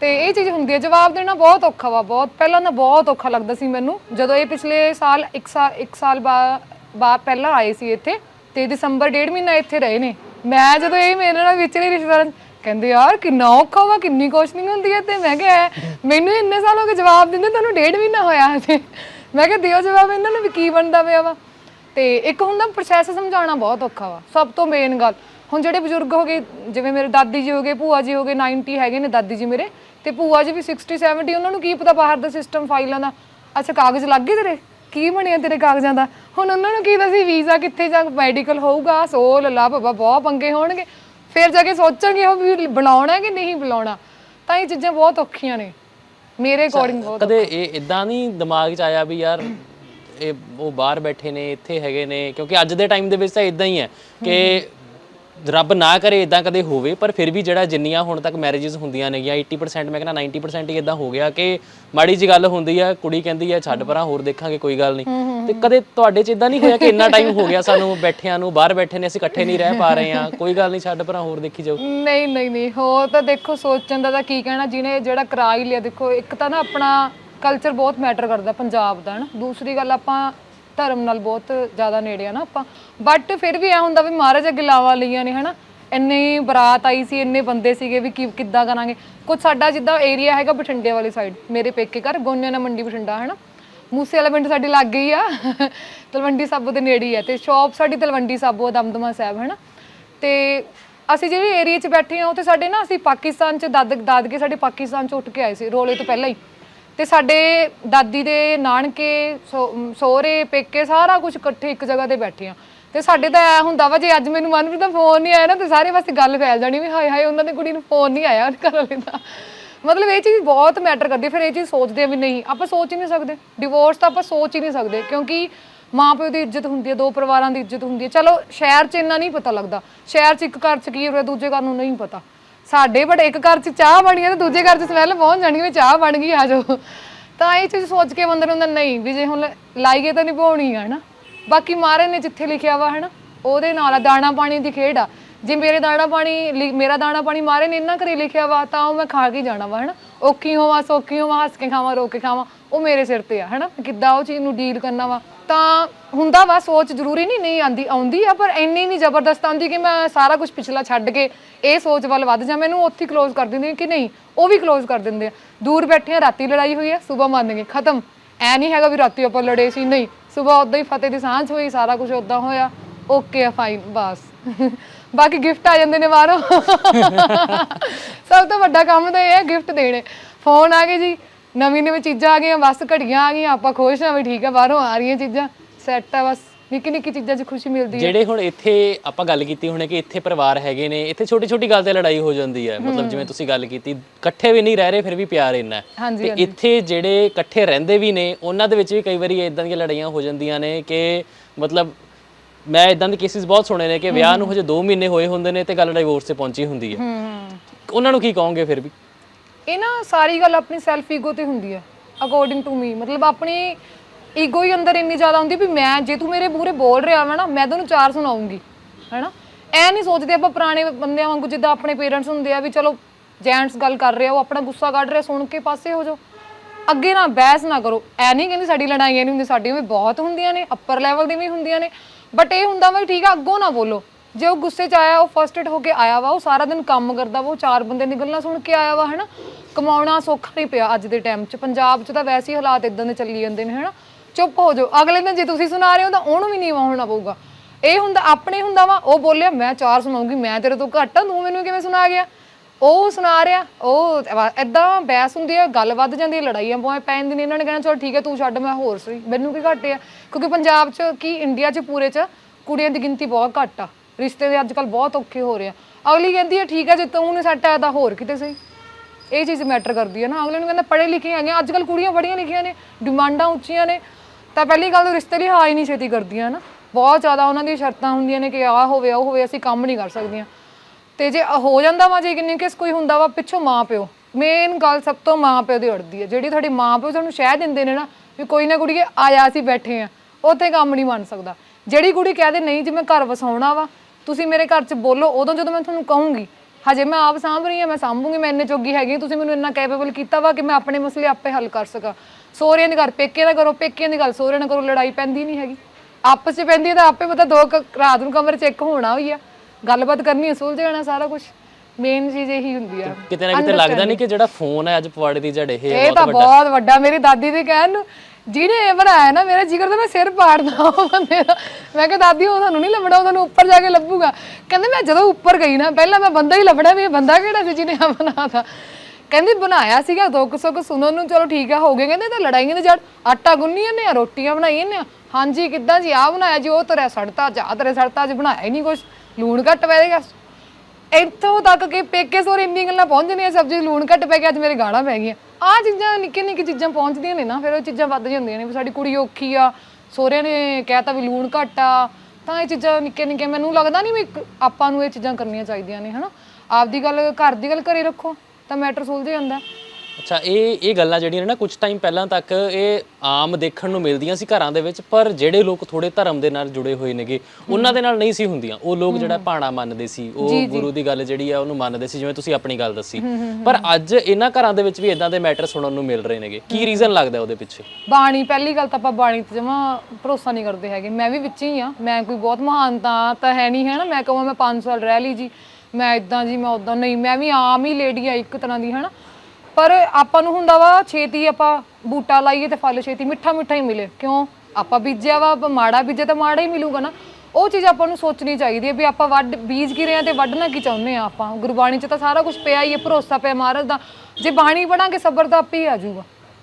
ਤੇ ਇਹ ਚੀਜ਼ ਹੁੰਦੀ ਹੈ, ਜਵਾਬ ਦੇਣਾ ਬਹੁਤ ਔਖਾ ਵਾ, ਬਹੁਤ, ਪਹਿਲਾਂ ਤਾਂ ਬਹੁਤ ਔਖਾ ਲੱਗਦਾ ਸੀ ਮੈਨੂੰ। ਜਦੋਂ ਇਹ ਪਿਛਲੇ ਸਾਲ 1 ਸਾਲ 1 ਸਾਲ ਬਾਅਦ ਪਹਿਲਾਂ ਆਏ ਸੀ ਇੱਥੇ, ਤੇ ਦਸੰਬਰ ਡੇਢ ਮਹੀਨਾ ਇੱਥੇ ਰਹੇ ਨੇ। ਮੈਂ ਜਦੋਂ ਇਹ ਮੇਰੇ ਨਾਲ ਵਿਚਲੇ ਰਿਸ਼ਤੇਦਾਰ ਕਹਿੰਦੇ, ਯਾਰ, ਕਿੰਨਾ ਔਖਾ ਵਾ, ਕਿੰਨੀ ਕੋਸ਼ਿਸ਼ ਹੁੰਦੀ ਹੈ ਤੇ ਮੈਂ ਕਿਹਾ ਮੈਨੂੰ ਇੰਨੇ ਸਾਲ ਹੋ ਗਏ ਜਵਾਬ ਦਿੰਦੇ, ਤੁਹਾਨੂੰ ਡੇਢ ਮਹੀਨਾ ਹੋਇਆ ਹਜੇ। ਮੈਂ ਕਿਹਾ, ਦਿਓ ਜਵਾਬ, ਇਹਨਾਂ ਨੂੰ ਵੀ ਕੀ ਬਣਦਾ ਪਿਆ ਵਾ? ਤੇ ਇੱਕ ਹੁੰਦਾ ਪ੍ਰੋਸੈਸ ਸਮਝਾਉਣਾ ਬਹੁਤ ਔਖਾ ਵਾ, ਸਭ ਤੋਂ ਮੇਨ ਗੱਲ। ਹੁਣ ਜਿਹੜੇ ਬਜ਼ੁਰਗ ਹੋ ਗਏ, ਜਿਵੇਂ ਮੇਰੇ ਦਾਦੀ ਜੀ ਹੋ ਗਏ, ਭੂਆ ਜੀ ਹੋ ਗਏ 90 ਹੈਗੇ ਨੇ ਦਾਦੀ ਜੀ ਮੇਰੇ, ਤੇ ਭੂਆ ਜੀ ਵੀ 60 70 ਉਹਨਾਂ ਨੂੰ ਕੀ ਪਤਾ ਬਾਹਰ ਦਾ ਸਿਸਟਮ ਫਾਈਲਾਂ ਦਾ? ਅੱਛਾ, ਕਾਗਜ਼ ਲੱਗ ਗਏ ਤੇਰੇ? ਕੀ ਬਣਿਆ ਤੇਰੇ ਕਾਗਜ਼ਾਂ ਦਾ? ਹੁਣ ਉਹਨਾਂ ਨੂੰ ਕੀ ਦੱਸੀ? ਵੀਜ਼ਾ ਕਿੱਥੇ ਜਾ ਮੈਡੀਕਲ ਹੋਊਗਾ? ਸੋ ਲਾ ਬਾਬਾ ਬਹੁਤ ਪੰਗੇ ਹੋਣਗੇ। ਫਿਰ ਜਾ ਕੇ ਸੋਚਾਂਗੇ ਉਹ ਵੀ ਬਣਾਉਣਾ ਕਿ ਨਹੀਂ ਬਣਾਉਣਾ ਤਾਂ ਇਹ ਚੀਜ਼ਾਂ ਬਹੁਤ ਔਖੀਆਂ ਨੇ। ਮੇਰੇ ਅਕੋਰਡਿੰਗ ਬਹੁਤ ਕਦੇ ਇਹ ਇਦਾਂ ਨਹੀਂ ਦਿਮਾਗ 'ਚ ਆਇਆ ਵੀ ਯਾਰ ਇਹ ਉਹ ਬਾਹਰ ਬੈਠੇ ਨੇ ਇੱਥੇ ਹੈਗੇ ਨੇ ਕਿਉਂਕਿ ਅੱਜ ਦੇ ਟਾਈਮ ਦੇ ਵਿੱਚ ਤਾਂ ਇਦਾਂ ਹੀ ਹੈ ਕਿ ਰੱਬ ਨਾ ਕਰੇ ਇਦਾਂ ਕਦੇ ਹੋਵੇ ਪਰ ਫਿਰ ਵੀ ਜਿਹੜਾ ਜਿੰਨੀਆਂ ਹੁਣ ਤੱਕ ਮੈਰਿਜਸ ਹੁੰਦੀਆਂ ਨੇਗੀਆਂ 80% ਮੈਂ ਕਹਿੰਦਾ 90% ਹੀ ਇਦਾਂ ਹੋ ਗਿਆ ਕਿ ਮਾੜੀ ਜੀ ਗੱਲ ਹੁੰਦੀ ਆ ਕੁੜੀ ਕਹਿੰਦੀ ਆ ਛੱਡ ਪਰਾਂ ਹੋਰ ਦੇਖਾਂਗੇ ਕੋਈ ਗੱਲ ਨਹੀਂ। ਤੇ ਕਦੇ ਤੁਹਾਡੇ 'ਚ ਇਦਾਂ ਨਹੀਂ ਹੋਇਆ ਕਿ ਇੰਨਾ ਟਾਈਮ ਹੋ ਗਿਆ ਸਾਨੂੰ ਬੈਠਿਆਂ ਨੂੰ ਬਾਹਰ ਬੈਠੇ ਨੇ ਅਸੀਂ ਇਕੱਠੇ ਨਹੀਂ ਰਹਿ ਪਾ ਰਹੇ ਆ ਕੋਈ ਗੱਲ ਨਹੀਂ ਛੱਡ ਪਰਾਂ ਹੋਰ ਦੇਖੀ ਜਾਓ। ਨਹੀਂ ਨਹੀਂ ਨਹੀਂ ਹੋ ਤਾਂ ਦੇਖੋ ਸੋਚਣ ਦਾ ਤਾਂ ਕੀ ਕਹਿਣਾ ਜਿਹਨੇ ਜਿਹੜਾ ਕਰਾ ਹੀ ਲਿਆ ਦੇਖੋ ਇੱਕ ਤਾਂ ਨਾ ਆਪਣਾ ਕਲਚਰ ਬਹੁਤ ਮੈਟਰ ਕਰਦਾ ਪੰਜਾਬ ਦਾ ਹਨਾ। ਦੂਸਰੀ ਗੱਲ ਆਪਾਂ ਧਰਮ ਨਾਲ ਬਹੁਤ ਜ਼ਿਆਦਾ ਨੇੜੇ ਆ ਨਾ ਆਪਾਂ। ਬਟ ਫਿਰ ਵੀ ਇਹ ਹੁੰਦਾ ਵੀ ਮਹਾਰਾਜ ਅੱਗੇ ਲਾਵਾਂ ਲਈਆਂ ਨੇ, ਹਨਾ? ਇੰਨੀ ਬਰਾਤ ਆਈ ਸੀ, ਇੰਨੇ ਬੰਦੇ ਸੀਗੇ ਵੀ ਕੀ, ਕਿੱਦਾਂ ਕਰਾਂਗੇ? ਕੁਝ ਸਾਡਾ ਜਿੱਦਾਂ ਏਰੀਆ ਹੈਗਾ ਬਠਿੰਡੇ ਵਾਲੀ ਸਾਈਡ ਮੇਰੇ ਪੇਕੇ ਘਰ, ਗੋਨਿਆਂ ਨਾਲ ਮੰਡੀ ਬਠਿੰਡਾ, ਹਨਾ? ਮੂਸੇ ਵਾਲਾ ਪਿੰਡ ਸਾਡੇ ਲੱਗ ਗਈ ਆ। *laughs* ਤਲਵੰਡੀ ਸਾਬੋ ਦੇ ਨੇੜੇ ਹੀ ਆ ਤੇ ਸ਼ਾਪ ਸਾਡੀ ਤਲਵੰਡੀ ਸਾਬੋ ਦਮਦਮਾ ਸਾਹਿਬ, ਹਨਾ? ਤੇ ਅਸੀਂ ਜਿਹੜੇ ਏਰੀਆ 'ਚ ਬੈਠੇ ਆ, ਉੱਥੇ ਸਾਡੇ ਨਾ ਅਸੀਂ ਪਾਕਿਸਤਾਨ 'ਚ ਦਾਦ ਦਾਦਕੇ ਸਾਡੇ ਪਾਕਿਸਤਾਨ 'ਚ ਉੱਠ ਕੇ ਆਏ ਸੀ, ਰੋਲੇ ਤੋਂ ਪਹਿਲਾਂ ਹੀ। ਤੇ ਸਾਡੇ ਦਾਦੀ ਦੇ ਨਾਨਕੇ, ਸੋ- ਸਹੁਰੇ, ਪੇਕੇ ਸਾਰਾ ਕੁਝ ਇਕੱਠੇ ਇੱਕ ਜਗ੍ਹਾ ਤੇ ਬੈਠੇ ਆ। ਤੇ ਸਾਡੇ ਤਾਂ ਐ ਹੁੰਦਾ ਵਾ, ਜੇ ਅੱਜ ਮੈਨੂੰ ਮਨਪ੍ਰੀਤ ਦਾ ਫੋਨ ਨਹੀਂ ਆਇਆ ਨਾ, ਤੇ ਸਾਰੇ ਪਾਸੇ ਗੱਲ ਫੈਲ ਜਾਣੀ ਵੀ ਹਾਏ ਹਾਏ ਉਹਨਾਂ ਦੀ ਕੁੜੀ ਨੂੰ ਫੋਨ ਨਹੀਂ ਆਇਆ ਘਰ ਵਾਲੇ ਦਾ। ਮਤਲਬ ਇਹ ਚੀਜ਼ ਬਹੁਤ ਮੈਟਰ ਕਰਦੀ ਫਿਰ ਇਹ ਚੀਜ਼ ਸੋਚਦੇ ਆ ਵੀ ਨਹੀਂ, ਆਪਾਂ ਸੋਚ ਹੀ ਨਹੀਂ ਸਕਦੇ। ਡਿਵੋਰਸ ਤਾਂ ਆਪਾਂ ਸੋਚ ਹੀ ਨਹੀਂ ਸਕਦੇ, ਕਿਉਂਕਿ ਮਾਂ ਪਿਓ ਦੀ ਇੱਜ਼ਤ ਹੁੰਦੀ ਹੈ ਦੋ ਪਰਿਵਾਰਾਂ ਦੀ ਇੱਜ਼ਤ ਹੁੰਦੀ ਹੈ ਚਲੋ, ਸ਼ਹਿਰ 'ਚ ਇੰਨਾ ਨਹੀਂ ਪਤਾ ਲੱਗਦਾ। ਸ਼ਹਿਰ 'ਚ ਇੱਕ ਘਰ 'ਚ ਕੀ ਹੋ ਰਿਹਾ, ਦੂਜੇ ਘਰ ਨੂੰ ਨਹੀਂ ਪਤਾ। ਸਾਡੇ ਬਟ ਇੱਕ ਘਰ 'ਚ ਚਾਹ ਬਣੀ ਹੈ ਤੇ ਦੂਜੇ ਘਰ 'ਚ ਸਮੈਲ ਪਹੁੰਚ ਜਾਣੀ ਵੀ ਚਾਹ ਬਣ ਗਈ, ਆ ਜਾਓ। ਤਾਂ ਇਹ ਚੀਜ਼ ਸੋਚ ਕੇ ਬੰਦੇ ਨੂੰ ਹੁੰਦਾ ਨਹੀਂ, ਵੀ ਜੇ ਹੁਣ ਲਾਈਏ ਤਾਂ ਨਿਭਾਉਣੀ ਆ, ਹਨਾ। ਬਾਕੀ ਮਹਾਰਾਜ ਨੇ ਜਿੱਥੇ ਲਿਖਿਆ ਵਾ, ਹਨਾ, ਉਹਦੇ ਨਾਲ ਆ, ਦਾਣਾ ਪਾਣੀ ਦੀ ਖੇਡ ਆ। ਜੇ ਮੇਰੇ ਦਾਣਾ ਪਾਣੀ ਲਿ- ਮੇਰਾ ਦਾਣਾ ਪਾਣੀ ਮਹਾਰਾਜ ਨੇ ਇੰਨਾ ਘਰੇ ਲਿਖਿਆ ਵਾ, ਤਾਂ ਉਹ ਮੈਂ ਖਾ ਕੇ ਜਾਣਾ ਵਾ, ਹਨਾ। ਔਖੀ ਹੋਵਾਂ, ਸੌਖੀ ਹੋਵਾਂ, ਹੱਸ ਕੇ ਖਾਵਾਂ, ਰੋ ਕੇ ਖਾਵਾਂ, ਉਹ ਮੇਰੇ ਸਿਰ ਤੇ ਆ, ਹਨਾ। ਕਿੱਦਾਂ ਉਹ ਚੀਜ਼ ਨੂੰ ਡੀਲ ਕਰਨਾ ਵਾ। ਤਾਂ ਹੁੰਦਾ ਵਾ, ਸੋਚ ਜ਼ਰੂਰੀ ਨਹੀਂ ਨਹੀਂ ਆਂਦੀ, ਆਉਂਦੀ ਆ, ਪਰ ਇੰਨੀ ਨਹੀਂ ਜ਼ਬਰਦਸਤ ਆਉਂਦੀ ਕਿ ਮੈਂ ਸਾਰਾ ਕੁਝ ਪਿਛਲਾ ਛੱਡ ਕੇ ਇਹ ਸੋਚ ਵੱਲ ਵੱਧ ਜਾ, ਮੈਨੂੰ ਉੱਥੇ ਕਲੋਜ਼ ਕਰ ਦਿੰਦੇ ਆ ਕਿ ਨਹੀਂ, ਉਹ ਵੀ ਕਲੋਜ਼ ਕਰ ਦਿੰਦੇ ਆ। ਦੂਰ ਬੈਠੇ ਆ, ਰਾਤੀ ਲੜਾਈ ਹੋਈ ਆ ਸਵੇਰ ਮੰਨ ਗਏ, ਖਤਮ। ਐ ਨਹੀਂ ਹੈਗਾ ਵੀ ਰਾਤੀ ਆਪਾਂ ਲੜੇ ਸੀ, ਨਹੀਂ। ਸਵੇਰ ਉਦਾਂ ਹੀ ਫਤਿਹ ਦੀ ਸਾਂਝ ਹੋਈ, ਸਾਰਾ ਕੁਝ ਉਦਾਂ ਹੋਇਆ। ਓਕੇ ਆ ਫਾਈਨ ਬਸ। ਬਾਕੀ ਗਿਫਟ ਆ ਜਾਂਦੇ ਨੇ ਬਾਹਰੋਂ ਸਭ ਤੋਂ ਵੱਡਾ ਕੰਮ ਤਾਂ ਇਹ ਹੈ ਗਿਫਟ ਦੇਣੇ। ਫੋਨ ਆ ਗਏ ਜੀ। ਨਵੀਂ ਨਵੀਂ ਚੀਜ਼ਾਂ ਆ ਗਈਆਂ ਬਸ ਘੜੀਆਂ ਆ ਗਈਆਂ ਆਪਾਂ ਖੁਸ਼ ਹਾਂ ਵੀ ਠੀਕ ਆ ਬਾਹਰੋਂ ਆ ਰਹੀਆਂ ਚੀਜ਼ਾਂ ਸੈੱਟ ਆ ਬਸ ਨਿੱਕੀ ਨਿੱਕੀ ਚੀਜ਼ਾਂ 'ਚ ਖੁਸ਼ੀ ਮਿਲਦੀ ਹੈ ਜਿਹੜੇ ਹੁਣ ਇੱਥੇ ਆਪਾਂ ਗੱਲ ਕੀਤੀ ਹੁਣੇ ਕਿ ਇੱਥੇ ਪਰਿਵਾਰ ਹੈਗੇ ਨੇ ਇੱਥੇ ਛੋਟੀ ਛੋਟੀ ਗੱਲ ਤੇ ਲੜਾਈ ਹੋ ਜਾਂਦੀ ਹੈ ਮਤਲਬ ਜਿਵੇਂ ਤੁਸੀਂ ਗੱਲ ਕੀਤੀ ਇਕੱਠੇ ਵੀ ਨਹੀਂ ਰਹਿ ਰਹੇ ਫਿਰ ਵੀ ਪਿਆਰ ਇੰਨਾ ਹੈ। ਹਾਂਜੀ ਤੇ ਇੱਥੇ ਜਿਹੜੇ ਇਕੱਠੇ ਰਹਿੰਦੇ ਵੀ ਨੇ ਉਹਨਾਂ ਦੇ ਵਿੱਚ ਵੀ ਕਈ ਵਾਰੀ ਇਦਾਂ ਦੀਆਂ ਲੜਾਈਆਂ ਹੋ ਜਾਂਦੀਆਂ ਨੇ ਕਿ ਮਤਲਬ ਮੈਂ ਇਦਾਂ ਦੇ ਕੇਸਿਸ ਬਹੁਤ ਸੁਣੇ ਨੇ ਕਿ ਵਿਆਹ ਨੂੰ ਹਜੇ 2 ਮਹੀਨੇ ਹੋਏ ਹੁੰਦੇ ਨੇ ਤੇ ਗੱਲ ਡਿਵੋਰਸ ਤੇ ਪਹੁੰਚੀ ਹੁੰਦੀ ਹੂੰ। ਉਹਨਾਂ ਨੂੰ ਕੀ ਕਹੋਗੇ ਫਿਰ ਵੀ? ਇਹ ਨਾ ਸਾਰੀ ਗੱਲ ਆਪਣੀ ਸੈਲਫ ਈਗੋ ਤੇ ਹੁੰਦੀ ਹੈ ਅਕੋਰਡਿੰਗ ਟੂ ਮੀ ਮਤਲਬ ਆਪਣੀ ਈਗੋ ਹੀ ਅੰਦਰ ਇੰਨੀ ਜ਼ਿਆਦਾ ਹੁੰਦੀ ਵੀ ਮੈਂ, ਜੇ ਤੂੰ ਮੇਰੇ ਪੂਰੇ ਬੋਲ ਰਿਹਾ ਵਾ ਨਾ, ਮੈਂ ਤੈਨੂੰ ਚਾਰ ਸੁਣਾਉਂਗੀ, ਹੈਨਾ? ਐ ਨਹੀਂ ਸੋਚਦੇ ਆਪਾਂ ਪੁਰਾਣੇ ਬੰਦਿਆਂ ਵਾਂਗੂ ਜਿੱਦਾਂ ਆਪਣੇ ਪੇਰੈਂਟਸ ਹੁੰਦੇ ਆ ਵੀ ਚਲੋ ਜੈਂਟਸ ਗੱਲ ਕਰ ਰਿਹਾ, ਉਹ ਆਪਣਾ ਗੁੱਸਾ ਕੱਢ ਰਿਹਾ, ਸੁਣ ਕੇ ਪਾਸੇ ਹੋ ਜਾਓ। ਅੱਗੇ ਨਾ ਬਹਿਸ ਨਾ ਕਰੋ। ਐ ਨਹੀਂ ਕਹਿੰਦੀ ਸਾਡੀ ਲੜਾਈਆਂ ਨਹੀਂ ਹੁੰਦੀਆਂ, ਸਾਡੀਆਂ ਵੀ ਬਹੁਤ ਹੁੰਦੀਆਂ ਨੇ ਅੱਪਰ ਲੈਵਲ ਦੀਆਂ ਵੀ ਹੁੰਦੀਆਂ ਨੇ। ਬਟ ਇਹ ਹੁੰਦਾ ਵਾ ਵੀ ਠੀਕ ਆ, ਅੱਗੋਂ ਨਾ ਬੋਲੋ। ਜੇ ਉਹ ਗੁੱਸੇ 'ਚ ਆਇਆ, ਉਹ ਫਰਸਟਡ ਹੋ ਕੇ ਆਇਆ ਵਾ, ਉਹ ਸਾਰਾ ਦਿਨ ਕੰਮ ਕਰਦਾ ਵਾ, ਉਹ ਚਾਰ ਬੰਦੇ ਦੀ ਗੱਲਾਂ ਸੁਣ ਕੇ ਆਇਆ ਵਾ, ਹਨਾ? ਕਮਾਉਣਾ ਸੌਖਾ ਨਹੀਂ ਪਿਆ ਅੱਜ ਦੇ ਟਾਈਮ 'ਚ। ਪੰਜਾਬ 'ਚ ਤਾਂ ਵੈਸੇ ਹੀ ਹਾਲਾਤ ਇਦਾਂ ਦੇ ਚੱਲੀ ਜਾਂਦੇ ਨੇ, ਹਨਾ? ਚੁੱਪ ਹੋ ਜਾਓ। ਅਗਲੇ ਦਿਨ ਜੇ ਤੁਸੀਂ ਸੁਣਾ ਰਹੇ ਹੋ, ਤਾਂ ਉਹਨੂੰ ਵੀ ਨੀਵਾਂ ਹੋਣਾ ਪਊਗਾ। ਇਹ ਹੁੰਦਾ, ਆਪਣੇ ਹੁੰਦਾ ਵਾ, ਉਹ ਬੋਲਿਆ, ਮੈਂ ਚਾਰ ਸੁਣਾਉਂਗੀ, ਮੈਂ ਤੇਰੇ ਤੋਂ ਘੱਟ ਆ, ਤੂੰ ਮੈਨੂੰ ਕਿਵੇਂ ਸੁਣਾ ਗਿਆ? ਉਹ ਸੁਣਾ ਰਿਹਾ, ਉਹ ਐਦਾਂ ਬਹਿਸ ਹੁੰਦੀ ਹੈ ਗੱਲ ਵੱਧ ਜਾਂਦੀ ਹੈ ਲੜਾਈਆਂ ਪੋਏ ਪੈ ਜਾਂਦੀਆਂ ਨੇ ਇਹਨਾਂ ਨੇ ਕਹਿਣਾ, ਚਲ ਠੀਕ ਹੈ ਤੂੰ ਛੱਡ, ਮੈਂ ਹੋਰ ਸਹੀ ਮੈਨੂੰ ਕੀ ਘੱਟ ਆ? ਕਿਉਂਕਿ ਪੰਜਾਬ 'ਚ ਕੀ, ਇੰਡੀਆ 'ਚ ਪੂਰੇ 'ਚ ਕੁੜੀਆਂ ਦੀ ਗਿਣਤੀ ਬਹੁਤ ਘੱਟ ਆ। ਰਿਸ਼ਤੇ ਦੇ ਅੱਜ ਕੱਲ ਬਹੁਤ ਔਖੇ ਹੋ ਰਹੇ ਆ। ਅਗਲੀ ਕਹਿੰਦੀ ਹੈ, ਠੀਕ ਹੈ, ਜੇ ਤੂੰ ਨਹੀਂ ਸੈੱਟ ਆਇਆ ਤਾਂ ਹੋਰ ਕਿਤੇ ਸਹੀ? ਇਹ ਚੀਜ਼ ਮੈਟਰ ਕਰਦੀ ਹੈ ਨਾ। ਅਗਲੇ ਨੂੰ ਕਹਿੰਦਾ, ਪੜ੍ਹੇ ਲਿਖੇ ਹੈਗੇ ਅੱਜ ਕੱਲ ਕੁੜੀਆਂ ਪੜ੍ਹੀਆਂ ਲਿਖੀਆਂ ਨੇ, ਡਿਮਾਂਡਾਂ ਉੱਚੀਆਂ ਨੇ। ਤਾਂ ਪਹਿਲੀ ਗੱਲ ਤਾਂ ਰਿਸ਼ਤੇ ਲਈ ਹਾਂ ਹੀ ਨਹੀਂ ਛੇਤੀ ਕਰਦੀਆਂ ਨਾ ਬਹੁਤ ਜ਼ਿਆਦਾ ਉਹਨਾਂ ਦੀਆਂ ਸ਼ਰਤਾਂ ਹੁੰਦੀਆਂ ਨੇ ਕਿ ਆਹ ਹੋਵੇ, ਉਹ ਹੋਵੇ, ਅਸੀਂ ਕੰਮ ਨਹੀਂ ਕਰ ਸਕਦੀਆਂ। ਤੇ ਜੇ ਹੋ ਜਾਂਦਾ ਵਾ, ਜੇ ਕਿੰਨੀ ਕਿਸ ਕੋਈ ਹੁੰਦਾ ਵਾ, ਪਿੱਛੋਂ ਮਾਂ ਪਿਓ। ਮੇਨ ਗੱਲ ਸਭ ਤੋਂ ਮਾਂ ਪਿਓ ਦੀ ਅੜਦੀ ਹੈ। ਜਿਹੜੀ ਤੁਹਾਡੀ ਮਾਂ ਪਿਓ ਤੁਹਾਨੂੰ ਸ਼ਹਿ ਦਿੰਦੇ ਨੇ ਨਾ, ਵੀ ਕੋਈ ਨਾ ਕੁੜੀਏ, ਆਇਆ ਅਸੀਂ ਬੈਠੇ ਆ। ਉੱਥੇ ਕੰਮ ਨਹੀਂ ਬਣ ਸਕਦਾ। ਜਿਹੜੀ ਕੁੜੀ ਕਹਦੇ ਨਹੀਂ ਜੇ, ਮੈਂ ਘਰ ਵਸਾਉਣਾ ਵਾ ਤੁਸੀਂ ਮੇਰੇ ਘਰ 'ਚ ਬੋਲੋ ਉਦੋਂ ਜਦੋਂ ਮੈਂ ਤੁਹਾਨੂੰ ਕਹੂੰਗੀ ਹਜੇ ਮੈਂ ਆਪ ਸਾਂਭ ਰਹੀ ਹਾਂ ਮੈਂ ਸਾਂਭੂਗੀ ਮੈਂ ਇੰਨੇ ਜੋਗੀ ਹੈਗੀ ਤੁਸੀਂ ਮੈਨੂੰ ਇੰਨਾ ਕੈਪੇਬਲ ਕੀਤਾ ਵਾ ਕਿ ਮੈਂ ਆਪਣੇ ਮਸਲੇ ਆਪੇ ਹੱਲ ਕਰ ਸਕਾਂ। ਸੋਹਰਿਆਂ ਦੇ ਘਰ ਪੇਕੇ ਦਾ ਕਰੋ ਪੇਕਿਆਂ ਦੀ ਗੱਲ ਸੋਹਰਿਆਂ ਨਾਲ ਕਰੋ ਲੜਾਈ ਪੈਂਦੀ ਨਹੀਂ ਹੈਗੀ। ਆਪਸ 'ਚ ਪੈਂਦੀ ਹੈ ਤਾਂ ਆਪੇ ਪਤਾ ਦੋ ਰਾਤ ਨੂੰ ਕਮਰੇ 'ਚ ਇੱਕ ਹੋਣਾ ਹੋਈ ਆ। ਗੱਲਬਾਤ ਕਰਨੀ ਹੈ ਸੁਲਝ ਜਾਣਾ ਸਾਰਾ ਕੁਝ ਮੇਨ ਚੀਜ਼ ਇਹੀ ਹੁੰਦੀ ਆ। ਕਿਤੇ ਨਾ ਕਿਤੇ ਲੱਗਦਾ ਨਹੀਂ ਕਿ ਜਿਹੜਾ ਫੋਨ ਹੈ ਅੱਜ ਪਵਾੜੇ ਦੀ ਜੜ ਇਹ ਇਹ ਤਾਂ ਬਹੁਤ ਵੱਡਾ ਮੇਰੀ ਦਾਦੀ ਦੇ ਕਹਿਣ ਨੂੰ ਜਿਹਨੇ ਇਹ ਬਣਾਇਆ ਨਾ, ਮੇਰਾ ਜਿਗਰ ਦਾ ਮੈਂ ਸਿਰ ਪਾੜਦਾ ਉਹ ਬੰਦੇ ਦਾ। ਮੈਂ ਕਿਹਾ, ਦਾਦੀ, ਉਹ ਤੁਹਾਨੂੰ ਨਹੀਂ ਲੱਭਣਾ, ਉਹ ਤੁਹਾਨੂੰ ਉੱਪਰ ਜਾ ਕੇ ਲੱਭੂਗਾ। ਕਹਿੰਦੇ, ਮੈਂ ਜਦੋਂ ਉੱਪਰ ਗਈ ਨਾ, ਪਹਿਲਾਂ ਮੈਂ ਬੰਦਾ ਹੀ ਲੱਭਣਾ ਵੀ ਇਹ ਬੰਦਾ ਕਿਹੜਾ ਸੀ ਜਿਹਨੇ ਆ ਬਣਾਤਾ? ਕਹਿੰਦੇ, ਬਣਾਇਆ ਸੀਗਾ, ਦੁੱਖ, ਸੁੱਖ, ਸੁਣਨ ਨੂੰ ਚਲੋ ਠੀਕ ਆ, ਹੋ ਗਏ। ਕਹਿੰਦੇ, ਤਾਂ ਲੜਾਈਆਂ ਦੇ ਜੜ, ਆਟਾ ਗੁੰਨੀਆਂ ਨੇ ਰੋਟੀਆਂ ਬਣਾਈਆਂ ਨੇ ਹਾਂਜੀ, ਕਿੱਦਾਂ ਜੀ ਆ ਬਣਾਇਆ ਜੀ, ਉਹ ਤੇਰਾ ਸੜਤਾ ਜਾ ਤੇਰੇ ਸੜਤਾ ਅੱਜ, ਬਣਾਇਆ ਹੀ ਨਹੀਂ ਕੁਛ, ਲੂਣ ਘੱਟ ਪੈ ਗਿਆ ਇੱਥੋਂ ਤੱਕ ਕਿ ਪੇਕੇ ਸੋਰ ਇੰਨੀ ਗੱਲਾਂ ਪਹੁੰਚ ਜਾਂਦੀਆਂ, ਸਬਜ਼ੀ ਲੂਣ ਘੱਟ ਪੈ ਗਿਆ, ਅੱਜ ਮੇਰੇ ਗਾਲਾਂ ਪੈ ਗਈਆਂ। ਆਹ ਚੀਜ਼ਾਂ ਨਿੱਕੇ ਨਿੱਕੇ ਚੀਜ਼ਾਂ ਪਹੁੰਚਦੀਆਂ ਨੇ ਨਾ, ਫਿਰ ਉਹ ਚੀਜ਼ਾਂ ਵੱਧ ਜਾਂਦੀਆਂ ਨੇ, ਵੀ ਸਾਡੀ ਕੁੜੀ ਔਖੀ ਆ, ਸੋਹਰਿਆਂ ਨੇ ਕਹਿਤਾ ਵੀ ਲੂਣ ਘੱਟ ਆ, ਤਾਂ ਇਹ ਚੀਜ਼ਾਂ ਨਿੱਕੇ ਨਿੱਕੇ ਮੈਨੂੰ ਲੱਗਦਾ ਨਹੀਂ ਵੀ ਇੱਕ ਆਪਾਂ ਨੂੰ ਇਹ ਚੀਜ਼ਾਂ ਕਰਨੀਆਂ ਚਾਹੀਦੀਆਂ ਨੇ, ਹਨਾ? ਆਪਦੀ ਗੱਲ, ਘਰ ਦੀ ਗੱਲ ਘਰੇ ਰੱਖੋ, ਤਾਂ ਮੈਟਰ ਸੁਲਝ ਜਾਂਦਾ। ਅੱਛਾ ਇਹ ਇਹ ਗੱਲਾਂ ਜਿਹੜੀਆਂ ਨੇ ਨਾ ਕੁਝ ਟਾਈਮ ਪਹਿਲਾਂ ਤੱਕ ਇਹ ਆਮ ਦੇਖਣ ਨੂੰ ਮਿਲਦੀਆਂ ਸੀ ਘਰਾਂ ਦੇ ਵਿੱਚ ਪਰ ਜਿਹੜੇ ਲੋਕ ਥੋੜੇ ਧਰਮ ਦੇ ਨਾਲ ਜੁੜੇ ਹੋਏ ਨੇਗੇ ਉਹਨਾਂ ਦੇ ਨਾਲ ਨਹੀਂ ਸੀ ਹੁੰਦੀਆਂ। ਉਹ ਲੋਕ ਜਿਹੜਾ ਭਾਣਾ ਮੰਨਦੇ ਸੀ ਉਹ ਗੁਰੂ ਦੀ ਗੱਲ ਜਿਹੜੀ ਆ ਉਹਨੂੰ ਮੰਨਦੇ ਸੀ ਜਿਵੇਂ ਤੁਸੀਂ ਆਪਣੀ ਗੱਲ ਦੱਸੀ। ਪਰ ਅੱਜ ਇਹਨਾਂ ਘਰਾਂ ਦੇ ਵਿੱਚ ਵੀ ਇਦਾਂ ਦੇ ਮੈਟਰ ਸੁਣਨ ਨੂੰ ਮਿਲ ਰਹੇ ਨੇਗੇ। ਕੀ ਰੀਜ਼ਨ ਲੱਗਦਾ ਉਹਦੇ ਪਿੱਛੇ? ਬਾਣੀ ਪਹਿਲੀ ਗੱਲ ਤਾਂ ਆਪਾਂ ਬਾਣੀ ਤੇ ਜਮਾ ਭਰੋਸਾ ਨਹੀਂ ਕਰਦੇ ਹੈਗੇ। ਮੈਂ ਵੀ ਵਿੱਚ ਹੀ ਆ। ਮੈਂ ਕੋਈ ਬਹੁਤ ਮਹਾਨ ਤਾਂ ਤਾਂ ਹੈ ਨਹੀਂ ਹੈ ਨਾ? ਮੈਂ ਕਹਾਂ ਮੈਂ 5 ਸਾਲ ਰਹਿ ਲਈ ਜੀ। ਮੈਂ ਇਦਾਂ ਜੀ ਮੈਂ ਉਦਾਂ ਨਹੀਂ। ਮੈਂ ਵੀ ਆਮ ਹੀ ਲੇਡੀ ਆ ਇੱਕ ਤਰ੍ਹਾਂ ਦੀ ਹੈ ਨਾ? ਪਰ ਆਪਾਂ ਨੂੰ ਹੁੰਦਾ ਵਾ ਛੇਤੀ ਆਪਾਂ ਬੂਟਾ ਲਾਈਏ ਤੇ ਫਲ ਛੇਤੀ, ਮਿੱਠਾ ਮਿੱਠਾ ਹੀ ਮਿਲੇ। ਕਿਉਂ? ਆਪਾਂ ਬੀਜਿਆ ਵਾ ਆਪਾਂ ਮਾੜਾ ਬੀਜਿਆ ਤਾਂ ਮਾੜਾ ਹੀ ਮਿਲੂਗਾ ਨਾ। ਉਹ ਚੀਜ਼ ਆਪਾਂ ਨੂੰ ਸੋਚਣੀ ਚਾਹੀਦੀ ਹੈ ਵੀ ਆਪਾਂ ਵੱਢ, ਬੀਜ ਕੀ ਰਹੇ ਆ ਤੇ ਵੱਢਣਾ ਕੀ ਚਾਹੁੰਦੇ ਆ ਆਪਾਂ। ਗੁਰਬਾਣੀ 'ਚ ਤਾਂ ਸਾਰਾ ਕੁਝ ਪਿਆ ਹੀ ਹੈ, ਭਰੋਸਾ ਪਿਆ ਮਹਾਰਾਜ ਦਾ। ਜੇ ਬਾਣੀ ਪੜਾਂਗੇ, ਸਬਰ ਤਾਂ ਆਪੇ ਹੀ ਆ ਜਾਊਗਾ।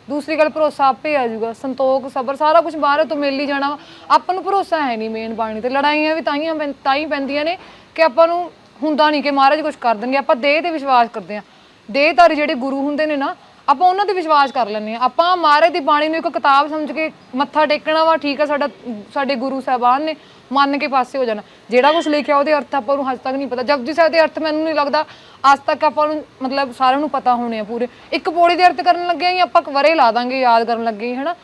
ਦੂਸਰੀ ਗੱਲ, ਭਰੋਸਾ ਆਪੇ ਆ ਜਾਊਗਾ। ਸੰਤੋਖ, ਸਬਰ, ਸਾਰਾ ਕੁਝ ਬਾਹਰ ਤੋਂ ਮਿਲ ਹੀ ਜਾਣਾ ਵਾ। ਆਪਾਂ ਨੂੰ ਭਰੋਸਾ ਹੈ ਨਹੀਂ ਮੇਨ ਬਾਣੀ ਤੇ। ਲੜਾਈਆਂ ਵੀ ਤਾਈਆਂ ਪੈਂ- ਤਾਂ ਹੀ ਪੈਂਦੀਆਂ ਨੇ ਕਿ ਆਪਾਂ ਨੂੰ ਹੁੰਦਾ ਨਹੀਂ ਕਿ ਮਹਾਰਾਜ ਕੁਝ ਕਰ ਦੇਣਗੇ। ਆਪਾਂ ਦੇਹ ਤੇ ਵਿਸ਼ਵਾਸ ਕਰਦੇ ਆ ਦੇਹਧਾਰੀ ਜਿਹੜੇ ਗੁਰੂ ਹੁੰਦੇ ਨੇ ਨਾ, ਆਪਾਂ ਉਹਨਾਂ ਤੇ ਵਿਸ਼ਵਾਸ ਕਰ ਲੈਂਦੇ ਆ ਆਪਾਂ ਮਹਾਰਾਜ ਦੀ ਬਾਣੀ ਨੂੰ ਇੱਕ ਕਿਤਾਬ ਸਮਝ ਕੇ ਮੱਥਾ ਟੇਕਣਾ ਵਾ, ਠੀਕ ਆ, ਸਾਡਾ, ਸਾਡੇ ਗੁਰੂ ਸਾਹਿਬਾਨ ਨੇ ਮੰਨ ਕੇ ਪਾਸੇ ਹੋ ਜਾਣਾ। ਜਿਹੜਾ ਕੁਝ ਲਿਖਿਆ ਉਹਦੇ ਅਰਥ ਆਪਾਂ ਨੂੰ ਹਜੇ ਤੱਕ ਨਹੀਂ ਪਤਾ। ਜਪਜੀ ਸਾਹਿਬ ਦੇ ਅਰਥ ਮੈਨੂੰ ਨਹੀਂ ਲੱਗਦਾ, ਅੱਜ ਤੱਕ ਆਪਾਂ ਨੂੰ ਮਤਲਬ ਸਾਰਿਆਂ ਨੂੰ ਪਤਾ ਹੋਣੇ ਆ ਪੂਰੇ। ਇੱਕ ਪੌੜੀ ਦੇ ਅਰਥ ਕਰਨ ਲੱਗੇ ਹੀ ਆਪਾਂ ਵਰੇ ਲਾ ਦਾਂਗੇ, ਯਾਦ ਕਰਨ ਲੱਗੇ ਹਨਾ?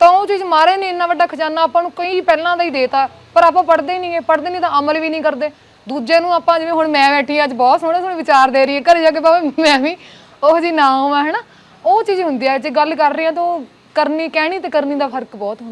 ਤਾਂ ਉਹ ਚੀਜ਼ ਮਾਰੇ ਨੇ ਇੰਨਾ ਵੱਡਾ ਖਜ਼ਾਨਾ ਆਪਾਂ ਨੂੰ ਕਈ ਪਹਿਲਾਂ ਦਾ ਹੀ ਦੇਤਾ, ਪਰ ਆਪਾਂ ਪੜਦੇ ਹੀ ਨਹੀਂਗੇ ਪੜ੍ਹਦੇ ਨਹੀਂ ਤਾਂ ਅਮਲ ਵੀ ਨਹੀਂ ਕਰਦੇ। ਦੂਜੇ ਨੂੰ ਆਪਾਂ ਜਿਵੇਂ ਹੁਣ ਮੈਂ ਬੈਠੀ ਅੱਜ ਬਹੁਤ ਸੋਹਣੇ ਸੋਹਣੇ ਵਿਚਾਰ ਦੇ ਰਹੀ ਹੈ, ਘਰੇ ਜਾ ਕੇ ਭਾਵੇਂ ਮੈਂ ਵੀ ਉਹ ਜੀ ਨਾ ਹੋਵਾਂ, ਹਨਾ? ਉਹ ਚੀਜ਼ ਹੁੰਦੀ ਹੈ ਜੇ ਗੱਲ ਕਰ ਰਹੇ ਆ ਤਾਂ ਉਹ ਕਰਨੀ, ਕਹਿਣੀ ਤੇ ਕਰਨੀ ਦਾ ਫ਼ਰਕ ਬਹੁਤ ਹੁੰਦਾ।